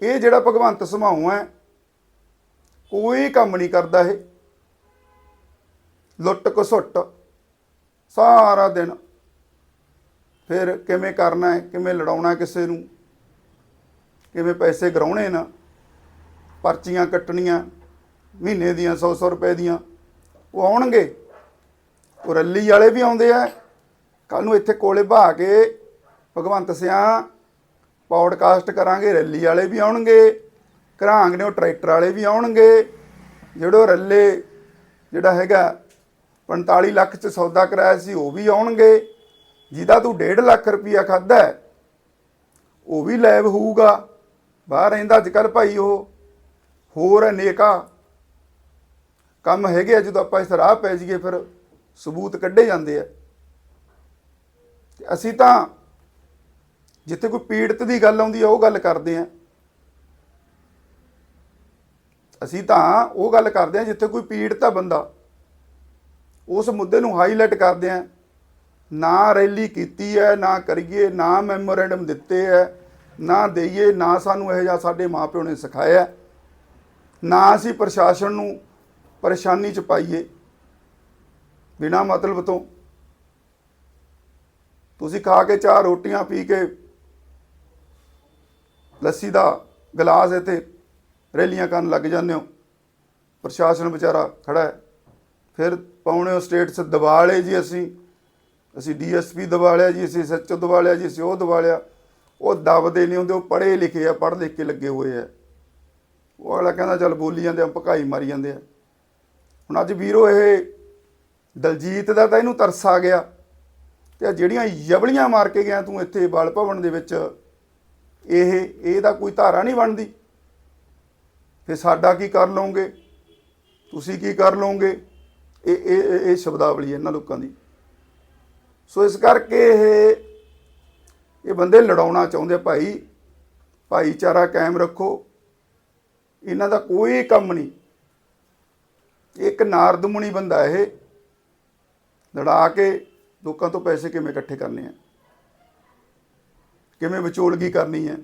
[SPEAKER 1] ਇਹ ਜਿਹੜਾ ਭਗਵੰਤ ਸਮਾਉ ਹੈ, ਕੋਈ ਕੰਮ ਨਹੀਂ ਕਰਦਾ ਇਹ। ਲੁੱਟ ਘਸੁੱਟ ਸਾਰਾ ਦਿਨ। ਫਿਰ ਕਿਵੇਂ ਕਰਨਾ ਹੈ, ਕਿਵੇਂ ਲੜਾਉਣਾ ਕਿਸੇ ਨੂੰ? ਕਿਵੇਂ ਪੈਸੇ ਗਰਾਉਣੇ ਨਾ? ਪਰਚੀਆਂ ਕੱਟਣੀਆਂ, ਮਹੀਨੇ ਦੀਆਂ 100-100 ਰੁਪਏ ਦੀਆਂ। ਉਹ ਆਉਣਗੇ। ਉਹ ਰੱਲੀ ਵਾਲੇ ਵੀ ਆਉਂਦੇ ਆ। ਕੱਲ ਨੂੰ ਇੱਥੇ ਕੋਲੇ ਬਹਾ ਕੇ ਭਗਵੰਤ ਸਿਆਂ ਪੌਡਕਾਸਟ ਕਰਾਂਗੇ, ਰੈਲੀ ਵਾਲੇ ਵੀ ਆਉਣਗੇ, ਘਰਾਂਗ ਨੇ ਉਹ ਟਰੈਕਟਰ ਵਾਲੇ ਵੀ ਆਉਣਗੇ, ਜਿਹੜੋ ਰੱਲੇ ਜਿਹੜਾ ਹੈਗਾ 45 ਲੱਖ ਚ ਸੌਦਾ ਕਰਾਇਆ ਸੀ, ਉਹ ਵੀ ਆਉਣਗੇ, ਜਿਹਦਾ ਤੂੰ 1.5 ਲੱਖ ਰੁਪਇਆ ਖਾਦਾ ਉਹ ਵੀ ਲੈਬ ਹੋਊਗਾ, ਬਾਹਰ ਰਹਿੰਦਾ ਅੱਜ ਕੱਲ ਭਾਈ ਉਹ, ਹੋਰ ਅਨੇਕਾ ਕੰਮ ਹੈਗੇ ਆ, ਜਦੋਂ ਆਪਾਂ ਇਸ ਰਾਹ ਪੈ ਜਾਈਏ ਫਿਰ ਸਬੂਤ ਕੱਢੇ ਜਾਂਦੇ ਆ। ਅਸੀਂ ਤਾਂ ਜਿੱਥੇ ਕੋਈ ਪੀੜਤ ਦੀ ਗੱਲ ਆਉਂਦੀ ਆ, ਉਹ ਗੱਲ ਕਰਦੇ ਆ। ਅਸੀਂ ਤਾਂ ਉਹ ਗੱਲ ਕਰਦੇ ਆ ਜਿੱਥੇ ਕੋਈ ਪੀੜਤ ਆ ਬੰਦਾ। ਉਸ ਮੁੱਦੇ ਨੂੰ ਹਾਈਲਾਈਟ ਕਰਦੇ ਆ। ਨਾ ਰੈਲੀ ਕੀਤੀ ਹੈ ਨਾ ਕਰੀਏ, ਨਾ ਮੈਮੋਰੈਂਡਮ ਦਿੱਤੇ ਹੈ ਨਾ ਦਈਏ, ਨਾ ਸਾਨੂੰ ਇਹ ਜਿਹਾ ਸਾਡੇ ਮਾਪਿਓ ਨੇ ਸਿਖਾਇਆ। ਨਾ ਅਸੀਂ ਪ੍ਰਸ਼ਾਸਨ ਨੂੰ ਪਰੇਸ਼ਾਨੀ ਚ ਪਾਈਏ। ਬਿਨਾ ਮਤਲਬ ਤੋਂ। ਤੁਸੀਂ ਖਾ ਕੇ ਚਾਰ ਰੋਟੀਆਂ ਪੀ ਕੇ ਲੱਸੀ ਦਾ ਗਲਾਸ ਇੱਥੇ ਰੈਲੀਆਂ ਕਰਨ ਲੱਗ ਜਾਂਦੇ ਹੋ। ਪ੍ਰਸ਼ਾਸਨ ਵਿਚਾਰਾ ਖੜਾ ਹੈ। ਫਿਰ ਪਾਉਣੇ ਹੋ ਸਟੇਟਸ ਦਬਾ ਲਏ ਜੀ ਅਸੀਂ। ਅਸੀਂ ਡੀਐਸਪੀ ਲਿਆ ਜੀ, ਅਸੀਂ ਸੱਚ ਦਬਾ ਲਿਆ ਜੀ, ਅਸੀਂ ਉਹ ਦਬਾ ਲਿਆ ਉਹ ਦਬਦੇ ਨਹੀਂ ਹੁੰਦੇ, ਉਹ ਪੜ੍ਹੇ ਲਿਖੇ ਆ, ਪੜ੍ਹ ਲਿਖ ਕੇ ਲੱਗੇ ਹੋਏ ਆ। ਉਹ ਅਗਲਾ ਕਹਿੰਦਾ ਚੱਲ ਬੋਲੀ ਜਾਂਦੇ ਆ ਭਕਾਈ ਮਾਰੀ ਜਾਂਦੇ ਆ। ਹੁਣ ਅੱਜ ਵੀਰੋ ਇਹ ਦਲਜੀਤ ਦਾ ਤਾਂ ਇਹਨੂੰ ਤਰਸ ਆ ਗਿਆ। ਤੇ ਜਿਹੜੀਆਂ ਜਬਲੀਆਂ ਮਾਰ ਕੇ ਗਿਆ ਤੂੰ ਇੱਥੇ ਬਲ ਭਵਨ ਦੇ ਵਿੱਚ ਇਹ, ਇਹਦਾ ਕੋਈ ਧਾਰਾ ਨਹੀਂ ਬਣਦੀ। ਫਿਰ ਸਾਡਾ ਕੀ ਕਰ ਲਓਗੇ? ਤੁਸੀਂ ਕੀ ਕਰ ਲਓਗੇ? ਇਹ ਇਹ, ਇਹ- ਸ਼ਬਦਾਵਲੀ ਹੈ ਇਹਨਾਂ ਲੋਕਾਂ ਦੀ। ਸੋ ਇਸ ਕਰਕੇ ਇਹ ਇਹ ਬੰਦੇ ਲੜਾਉਣਾ ਚਾਹੁੰਦੇ ਭਾਈ। ਭਾਈਚਾਰਾ ਕਾਇਮ ਰੱਖੋ। ਇਹਨਾਂ ਦਾ ਕੋਈ ਕੰਮ ਨਹੀਂ। ਇੱਕ ਨਾਰਦਮੁਨੀ ਬੰਦਾ ਇਹ। ਲੜਾ ਕੇ ਲੋਕਾਂ ਤੋਂ ਪੈਸੇ ਕਿਵੇਂ ਇਕੱਠੇ ਕਰਨੇ ਆ? ਕਿਵੇਂ ਵਿਚੋਲਗੀ ਕਰਨੀ ਹੈ?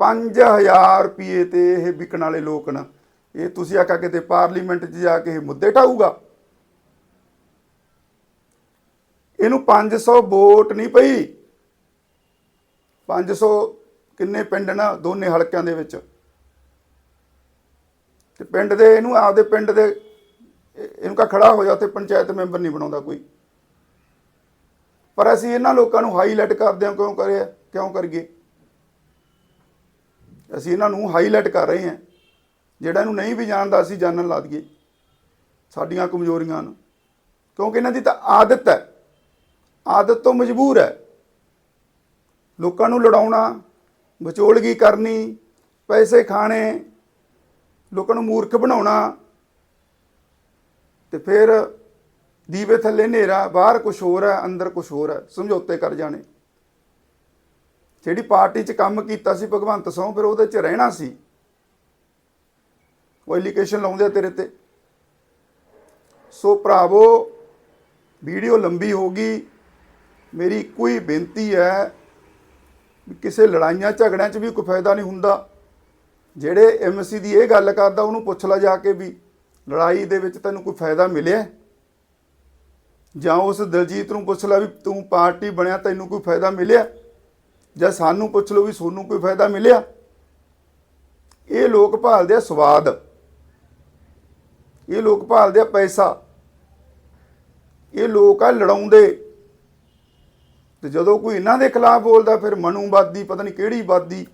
[SPEAKER 1] 5000 ਰੁਪਏ ਤੇ ਇਹ ਵਿਕਣ ਵਾਲੇ ਲੋਕ ਨਾ, ਇਹ ਤੁਸੀਂ ਆਖਾ ਕਿਤੇ ਪਾਰਲੀਮੈਂਟ 'ਚ ਜਾ ਕੇ ਇਹ ਮੁੱਦੇ ਢਾਊਗਾ ਇਹਨੂੰ 500 ਵੋਟ ਨਹੀਂ ਪਈ। 500 ਕਿੰਨੇ ਪਿੰਡ ਨਾ ਦੋਨੇ ਹਲਕਿਆਂ ਦੇ ਵਿੱਚ। ਤੇ ਪਿੰਡ ਦੇ, ਇਹਨੂੰ ਆਪਦੇ ਪਿੰਡ ਦੇ ਇਹਨੂੰ ਕਾ ਖੜਾ ਹੋ ਜਾ ਤੇ ਪੰਚਾਇਤ ਮੈਂਬਰ ਨਹੀਂ ਬਣਾਉਂਦਾ ਕੋਈ। ਪਰ ਅਸੀਂ ਇਹਨਾਂ ਲੋਕਾਂ ਨੂੰ ਹਾਈਲਾਈਟ ਕਰਦੇ ਹਾਂ, ਕਿਉਂ ਕਰਿਆ, ਕਿਉਂ ਕਰੀਏ? ਅਸੀਂ ਇਹਨਾਂ ਨੂੰ ਹਾਈਲਾਈਟ ਕਰ ਰਹੇ ਹਾਂ। ਜਿਹੜਾ ਇਹਨੂੰ ਨਹੀਂ ਵੀ ਜਾਣਦਾ, ਅਸੀਂ ਜਾਣਨ ਲਾ ਦਈਏ ਸਾਡੀਆਂ ਕਮਜ਼ੋਰੀਆਂ ਨੂੰ। ਕਿਉਂਕਿ ਇਹਨਾਂ ਦੀ ਤਾਂ ਆਦਤ ਹੈ। ਆਦਤ ਤੋਂ ਮਜਬੂਰ ਹੈ। ਲੋਕਾਂ ਨੂੰ ਲੜਾਉਣਾ, ਵਿਚੋਲਗੀ ਕਰਨੀ, ਪੈਸੇ ਖਾਣੇ, ਲੋਕਾਂ ਨੂੰ ਮੂਰਖ ਬਣਾਉਣਾ। ਤੇ ਫਿਰ ਦੀਵੇ ਥੱਲੇ ਹਨੇਰਾ, ਬਾਹਰ ਕੁਝ ਹੋਰ ਹੈ, ਅੰਦਰ ਕੁਝ ਹੋਰ ਹੈ, ਸਮਝੌਤੇ ਕਰ ਜਾਣੇ। ਜਿਹੜੀ ਪਾਰਟੀ 'ਚ ਕੰਮ ਕੀਤਾ ਸੀ ਭਗਵੰਤ ਸਿੰਘ ਫਿਰ ਉਹਦੇ 'ਚ ਰਹਿਣਾ ਸੀ। ਉਹ ਐਲੀਕੇਸ਼ਨ ਲਾਉਂਦੇ ਆ ਤੇਰੇ ਤੇ। ਸੋ ਭਰਾਵੋ, ਵੀਡੀਓ ਲੰਬੀ ਹੋ ਗਈ। ਮੇਰੀ ਇੱਕੋ ਹੀ ਬੇਨਤੀ ਹੈ ਕਿਸੇ ਲੜਾਈਆਂ, ਝਗੜਿਆਂ 'ਚ ਵੀ ਕੋਈ ਫਾਇਦਾ ਨਹੀਂ ਹੁੰਦਾ। ਜਿਹੜੇ ਐਮਸੀ ਦੀ ਇਹ ਗੱਲ ਕਰਦਾ, ਉਹਨੂੰ ਪੁੱਛ ਲੈ ਜਾ ਕੇ ਵੀ ਲੜਾਈ ਦੇ ਵਿੱਚ ਤੈਨੂੰ ਕੋਈ ਫਾਇਦਾ ਮਿਲਿਆ? ਜਾਂ ਉਸ ਦਲਜੀਤ ਨੂੰ ਪੁੱਛ ਲੈ ਵੀ ਤੂੰ ਪਾਰਟੀ ਬਣਿਆ, ਤੈਨੂੰ ਕੋਈ ਫਾਇਦਾ ਮਿਲਿਆ? ਜਾਂ ਸਾਨੂੰ ਪੁੱਛ ਲਓ ਵੀ ਤੁਹਾਨੂੰ ਕੋਈ ਫਾਇਦਾ ਮਿਲਿਆ? ਇਹ ਲੋਕ ਭਾਲਦੇ ਆ ਸਵਾਦ। ਇਹ ਲੋਕ ਭਾਲਦੇ ਆ ਪੈਸਾ। ਇਹ ਲੋਕ ਆ ਲੜਾਉਂਦੇ। ਤੇ ਜਦੋਂ ਕੋਈ ਇਹਨਾਂ ਦੇ ਖਿਲਾਫ ਬੋਲਦਾ, ਫਿਰ ਮਨੂਵਾਦੀ ਪਤਾ ਨਹੀਂ ਕਿਹੜੀ ਵਾਦੀ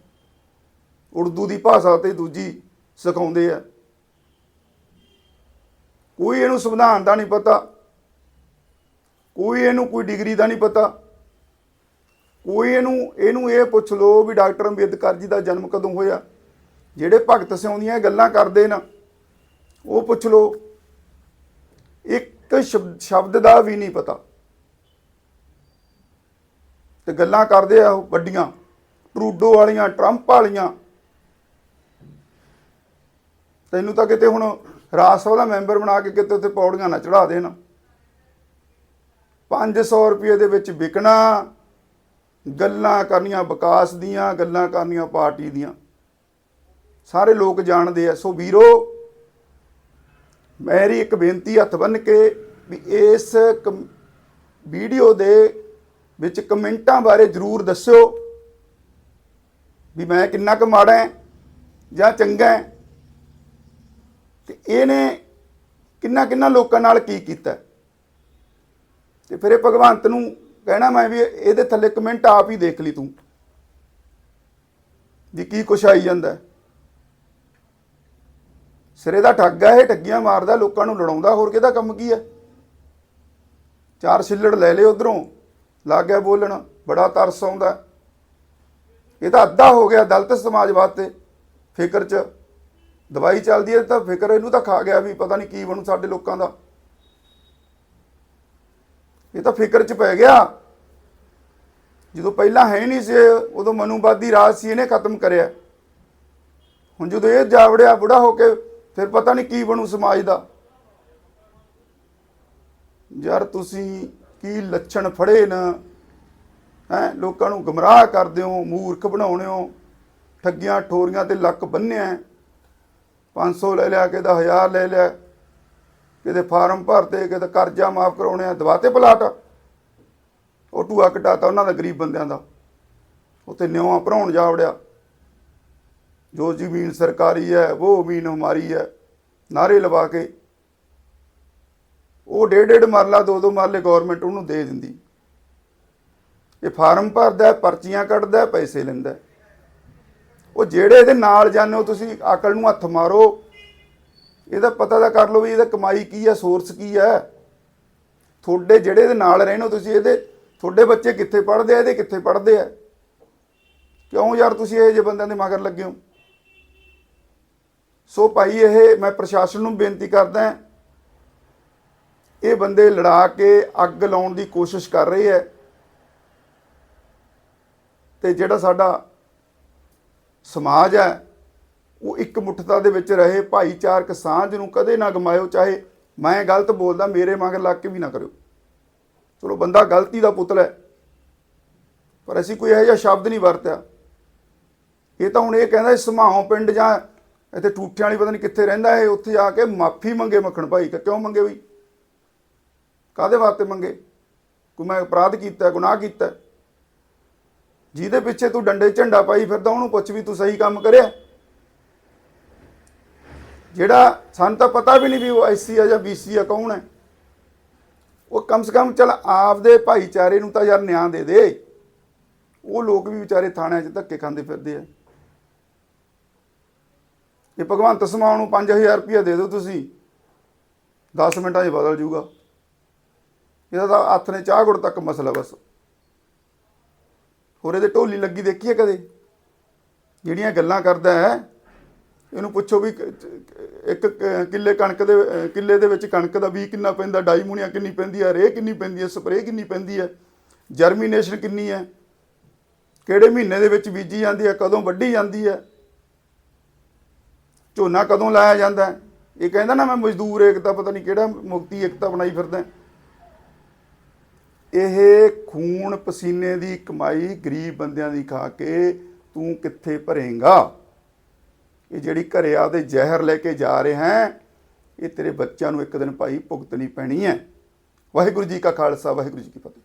[SPEAKER 1] ਉਰਦੂ ਦੀ ਭਾਸ਼ਾ ਤੇ ਦੂਜੀ ਸਿਖਾਉਂਦੇ ਆ। ਕੋਈ ਇਹਨੂੰ ਸੰਵਿਧਾਨ ਦਾ ਨਹੀਂ ਪਤਾ। ਕੋਈ ਇਹਨੂੰ ਕੋਈ ਡਿਗਰੀ ਦਾ ਨਹੀਂ ਪਤਾ। ਕੋਈ ਇਹਨੂੰ ਇਹਨੂੰ ਇਹ ਪੁੱਛ ਲਓ ਵੀ ਡਾਕਟਰ ਅੰਬੇਦਕਰ ਜੀ ਦਾ ਜਨਮ ਕਦੋਂ ਹੋਇਆ। ਜਿਹੜੇ ਭਗਤ ਸਿੰਘ ਦੀਆਂ ਗੱਲਾਂ ਕਰਦੇ ਨਾ, ਉਹ ਪੁੱਛ ਲਓ। ਇੱਕ ਸ਼ਬ- ਸ਼ਬਦ ਦਾ ਵੀ ਨਹੀਂ ਪਤਾ। ਤੇ ਗੱਲਾਂ ਕਰਦੇ ਆ ਉਹ ਵੱਡੀਆਂ। ਟਰੂਡੋ ਵਾਲੀਆਂ, ਟਰੰਪ ਵਾਲੀਆਂ। ਤੈਨੂੰ ਤਾਂ ਕਿਤੇ ਹੁਣ ਰਾਜ ਸਭਾ ਦਾ ਮੈਂਬਰ ਬਣਾ ਕੇ ਕਿਤੇ ਉੱਥੇ ਪੌੜੀਆਂ ਨਾ ਚੜਾ ਦੇਣ। 500 ਰੁਪਏ ਦੇ ਵਿੱਚ ਵਿਕਣਾ, ਗੱਲਾਂ ਕਰਨੀਆਂ ਵਿਕਾਸ ਦੀਆਂ, ਗੱਲਾਂ ਕਰਨੀਆਂ ਪਾਰਟੀ ਦੀਆਂ। ਸਾਰੇ ਲੋਕ ਜਾਣਦੇ ਆ। ਸੋ ਵੀਰੋ ਮੇਰੀ ਇੱਕ ਬੇਨਤੀ ਹੱਥ ਬੰਨ ਕੇ ਵੀ ਇਸ ਕਮ- ਵੀਡੀਓ ਦੇ ਵਿੱਚ ਕਮੈਂਟਾਂ ਬਾਰੇ ਜਰੂਰ ਦੱਸਿਓ ਵੀ ਮੈਂ ਕਿੰਨਾ ਕੁ ਮਾੜਾ ਹੈ ਜਾਂ ਚੰਗਾ ਹੈ। ਤੇ ਇਹਨੇ ਕਿੰਨਾ ਕਿੰਨਾ ਲੋਕਾਂ ਨਾਲ ਕੀ ਕੀਤਾ? ਤੇ ਫਿਰ ਇਹ ਭਗਵੰਤ ਨੂੰ ਕਹਿਣਾ ਮੈਂ ਵੀ ਇਹਦੇ ਥੱਲੇ ਕਮੈਂਟ ਆਪ ਹੀ ਦੇਖ ਲਈ ਤੂੰ ਵੀ ਕੀ ਕੁਛ ਆਈ ਜਾਂਦਾ ਸਿਰੇ ਦਾ ਠੱਗ ਹੈ ਇਹ, ਠੱਗੀਆਂ ਮਾਰਦਾ, ਲੋਕਾਂ ਨੂੰ ਲੜਾਉਂਦਾ, ਹੋਰ ਕਿਹਦਾ ਕੰਮ ਕੀ ਹੈ? ਚਾਰ ਛਿੱਲੜ ਲੈ ਲਏ ਉਧਰੋਂ, ਲੱਗ ਗਿਆ ਬੋਲਣ, ਬੜਾ ਤਰਸ ਆਉਂਦਾ ਇਹ ਤਾਂ ਅੱਧਾ ਹੋ ਗਿਆ ਦਲਤ ਸਮਾਜ ਵਾਸਤੇ, ਫਿਕਰ 'ਚ। ਦਵਾਈ ਚੱਲਦੀ ਹੈ ਤਾਂ ਫਿਕਰ ਇਹਨੂੰ ਤਾਂ ਖਾ ਗਿਆ ਵੀ ਪਤਾ ਨਹੀਂ ਕੀ ਬਣੂ ਸਾਡੇ ਲੋਕਾਂ ਦਾ। ਇਹ ਤਾਂ ਫਿਕਰ 'ਚ ਪੈ ਗਿਆ। ਜਦੋਂ ਪਹਿਲਾਂ ਹੈ ਨਹੀਂ ਸੀ, ਉਦੋਂ ਮਨੂਵਾਦੀ ਰਾਜ ਸੀ, ਇਹਨੇ ਖਤਮ ਕਰਿਆ। ਹੁਣ ਜਦੋਂ ਇਹ ਜਾਵੜਿਆ, ਬੁੜਾ ਹੋ ਕੇ ਫਿਰ ਪਤਾ ਨਹੀਂ ਕੀ ਬਣੂ ਸਮਾਜ ਦਾ। ਯਾਰ ਤੁਸੀਂ ਕੀ ਲੱਛਣ ਫੜੇ ਨਾ? ਹੈ, ਲੋਕਾਂ ਨੂੰ ਗਮਰਾਹ ਕਰਦੇ ਹੋ, ਮੂਰਖ ਬਣਾਉਣੇ ਹੋ। ਠੱਗੀਆਂ, ਠੋਰੀਆਂ ਤੇ ਲੱਕ ਬੰਨਿਆ 500 ਲੈ ਲਿਆ ਕਿਤੇ 1000 ਲੈ ਲਿਆ। ਕਿਤੇ ਫਾਰਮ ਭਰਤੇ, ਕਿਤੇ ਕਰਜ਼ਾ ਮਾਫ ਕਰਾਉਣੇ ਆ, ਦਵਾਤੇ ਪਲਾਟ। ਉਹ ਟੂਆ ਕਟਾਤਾ ਉਹਨਾਂ ਦਾ ਗਰੀਬ ਬੰਦਿਆਂ ਦਾ। ਉੱਥੇ ਨਿਉਆਂ ਭਰਾਉਣ ਜਾ ਵੜਿਆ। ਜੋ ਜ਼ਮੀਨ ਸਰਕਾਰੀ ਹੈ, ਉਹ ਜ਼ਮੀਨ ਹਮਾਰੀ ਹੈ ਨਾਰੇ ਲਵਾ ਕੇ। ਉਹ ਡੇਢ ਡੇਢ ਮਰਲਾ, ਦੋ ਦੋ ਮਰਲੇ ਗਵਰਨਮੈਂਟ ਉਹਨੂੰ ਦੇ ਦਿੰਦੀ। ਇਹ ਫਾਰਮ ਭਰਦਾ ਪਰਚੀਆਂ ਕੱਢਦਾ ਪੈਸੇ ਲੈਂਦਾ ਉਹ ਜਿਹੜੇ ਇਹਦੇ ਨਾਲ ਜਾਂਦੇ ਹੋ, ਤੁਸੀਂ ਅਕਲ ਨੂੰ ਹੱਥ ਮਾਰੋ। ਇਹਦਾ ਪਤਾ ਤਾਂ ਕਰ ਲਓ ਵੀ ਇਹਦਾ ਕਮਾਈ ਕੀ ਹੈ ਸੋਰਸ ਕੀ ਹੈ ਤੁਹਾਡੇ ਜਿਹੜੇ ਇਹਦੇ ਨਾਲ ਰਹਿੰਦੇ ਹੋ ਤੁਸੀਂ, ਇਹਦੇ ਤੁਹਾਡੇ ਬੱਚੇ ਕਿੱਥੇ ਪੜ੍ਹਦੇ ਆ, ਇਹਦੇ ਕਿੱਥੇ ਪੜ੍ਹਦੇ ਆ? ਕਿਉਂ ਯਾਰ ਤੁਸੀਂ ਇਹ ਜਿਹੇ ਬੰਦਿਆਂ ਦੇ ਮਗਰ ਲੱਗੇ ਹੋ? ਸੋ ਭਾਈ ਇਹ ਮੈਂ ਪ੍ਰਸ਼ਾਸਨ ਨੂੰ ਬੇਨਤੀ ਕਰਦਾ ਇਹ ਬੰਦੇ ਲੜਾ ਕੇ ਅੱਗ ਲਾਉਣ ਦੀ ਕੋਸ਼ਿਸ਼ ਕਰ ਰਹੇ ਹੈ ਤੇ ਜਿਹੜਾ ਸਾਡਾ ਸਮਾਜ ਹੈ ਉਹ ਇੱਕ ਮੁੱਠਤਾ ਦੇ ਵਿੱਚ ਰਹੇ, ਭਾਈਚਾਰਕ ਸਾਂਝ ਨੂੰ ਕਦੇ ਨਾ ਗਮਾਇਓ, ਚਾਹੇ ਮੈਂ ਗਲਤ ਬੋਲਦਾ, ਮੇਰੇ ਮਗਰ ਲੱਗ ਕੇ ਵੀ ਨਾ ਕਰਿਓ। ਚਲੋ, ਬੰਦਾ ਗਲਤੀ ਦਾ ਪੁਤਲਾ ਹੈ, ਪਰ ਅਸੀਂ ਕੋਈ ਇਹੋ ਜਿਹਾ ਸ਼ਬਦ ਨਹੀਂ ਵਰਤਿਆ। ਇਹ ਤਾਂ ਹੁਣ ਇਹ ਕਹਿੰਦਾ ਸਮਾਹੋਂ ਪਿੰਡ ਜਾਂ ਇੱਥੇ ਠੂਠਿਆਂ ਵਾਲੀ ਪਤਾ ਨਹੀਂ ਕਿੱਥੇ ਰਹਿੰਦਾ ਇਹ, ਉੱਥੇ ਜਾ ਕੇ ਮਾਫੀ ਮੰਗੇ ਮੱਖਣ ਭਾਈ, ਕਿ ਕਿਉਂ ਮੰਗੇ ਬਈ? ਕਾਦੇ ਵਾਸਤੇ ਮੰਗੇ? ਕੋਈ ਮੈਂ ਅਪਰਾਧ ਕੀਤਾ, ਗੁਨਾਹ ਕੀਤਾ? ਜਿਹਦੇ ਪਿੱਛੇ ਤੂੰ ਡੰਡੇ ਝੰਡਾ ਪਾਈ ਫਿਰਦਾ, ਉਹਨੂੰ ਪੁੱਛ ਵੀ ਤੂੰ ਸਹੀ ਕੰਮ ਕਰਿਆ? ਜਿਹੜਾ ਸਾਨੂੰ ਤਾਂ ਪਤਾ ਵੀ ਨਹੀਂ ਵੀ ਉਹ ਐਸਸੀ ਆ ਜਾਂ ਬੀਸੀ ਆ, ਕੌਣ ਹੈ? ਉਹ ਕਮ ਸੇ ਕਮ ਚਲ ਆਪਦੇ ਭਾਈਚਾਰੇ ਨੂੰ ਤਾਂ ਯਾਰ ਨਿਆਂ ਦੇ ਦੇ। ਉਹ ਲੋਕ ਵੀ ਵਿਚਾਰੇ ਥਾਣਿਆਂ 'ਚ ਧੱਕੇ ਖਾਂਦੇ ਫਿਰਦੇ ਆ। ਇਹ ਭਗਵੰਤ ਸਮਾਉਣ ਨੂੰ 5000 ਰੁਪਇਆ ਦੇ ਦਿਓ ਤੁਸੀਂ 10 ਮਿੰਟਾਂ 'ਚ ਬਦਲ ਜੂਗਾ। ਇਹਦਾ ਤਾਂ ਹੱਥ ਨੇ ਚਾਹ ਗੁੜ ਤੱਕ ਮਸਲਾ ਬਸ। ਹੋਰ ਇਹਦੇ ਢੋਲੀ ਲੱਗੀ ਦੇਖੀ ਹੈ ਕਦੇ? ਜਿਹੜੀਆਂ ਗੱਲਾਂ ਕਰਦਾ ਹੈ ਇਹਨੂੰ ਪੁੱਛੋ ਵੀ ਇੱਕ ਕਿੱਲੇ ਕਣਕ ਦੇ, ਕਿੱਲੇ ਦੇ ਵਿੱਚ ਕਣਕ ਦਾ ਵੀ ਕਿੰਨਾ ਪੈਂਦਾ ਡਾਈਮੂਨੀਆ ਕਿੰਨੀ ਪੈਂਦੀ ਹੈ ਰੇਹ ਕਿੰਨੀ ਪੈਂਦੀ ਹੈ ਸਪਰੇਅ ਕਿੰਨੀ ਪੈਂਦੀ ਹੈ ਜਰਮੀਨੇਸ਼ਨ ਕਿੰਨੀ ਹੈ ਕਿਹੜੇ ਮਹੀਨੇ ਦੇ ਵਿੱਚ ਬੀਜੀ ਜਾਂਦੀ ਹੈ ਕਦੋਂ ਵੱਢੀ ਜਾਂਦੀ ਹੈ ਝੋਨਾ ਕਦੋਂ ਲਾਇਆ ਜਾਂਦਾ ਹੈ? ਇਹ ਕਹਿੰਦਾ ਨਾ ਮੈਂ ਮਜ਼ਦੂਰ ਏਕਤਾ, ਪਤਾ ਨਹੀਂ ਕਿਹੜਾ ਮੁਕਤੀ ਏਕਤਾ ਬਣਾਈ ਫਿਰਦਾ ਇਹ ਖੂਨ ਪਸੀਨੇ ਦੀ ਕਮਾਈ ਗਰੀਬ ਬੰਦਿਆਂ ਦੀ ਖਾ ਕੇ ਤੂੰ ਕਿੱਥੇ ਭਰੇਂਗਾ? ਇਹ ਜਿਹੜੀ ਘਰੇ ਦੇ ਜ਼ਹਿਰ ਲੈ ਕੇ ਜਾ ਰਹੇ ਹੈ, ਇਹ ਤੇਰੇ ਬੱਚਿਆਂ ਨੂੰ ਇੱਕ ਦਿਨ ਭਾਈ ਭੁਗਤਣੀ ਪੈਣੀ ਹੈ। ਵਾਹਿਗੁਰੂ ਜੀ ਕਾ ਖਾਲਸਾ, ਵਾਹਿਗੁਰੂ ਜੀ ਕੀ ਫਤਿਹ।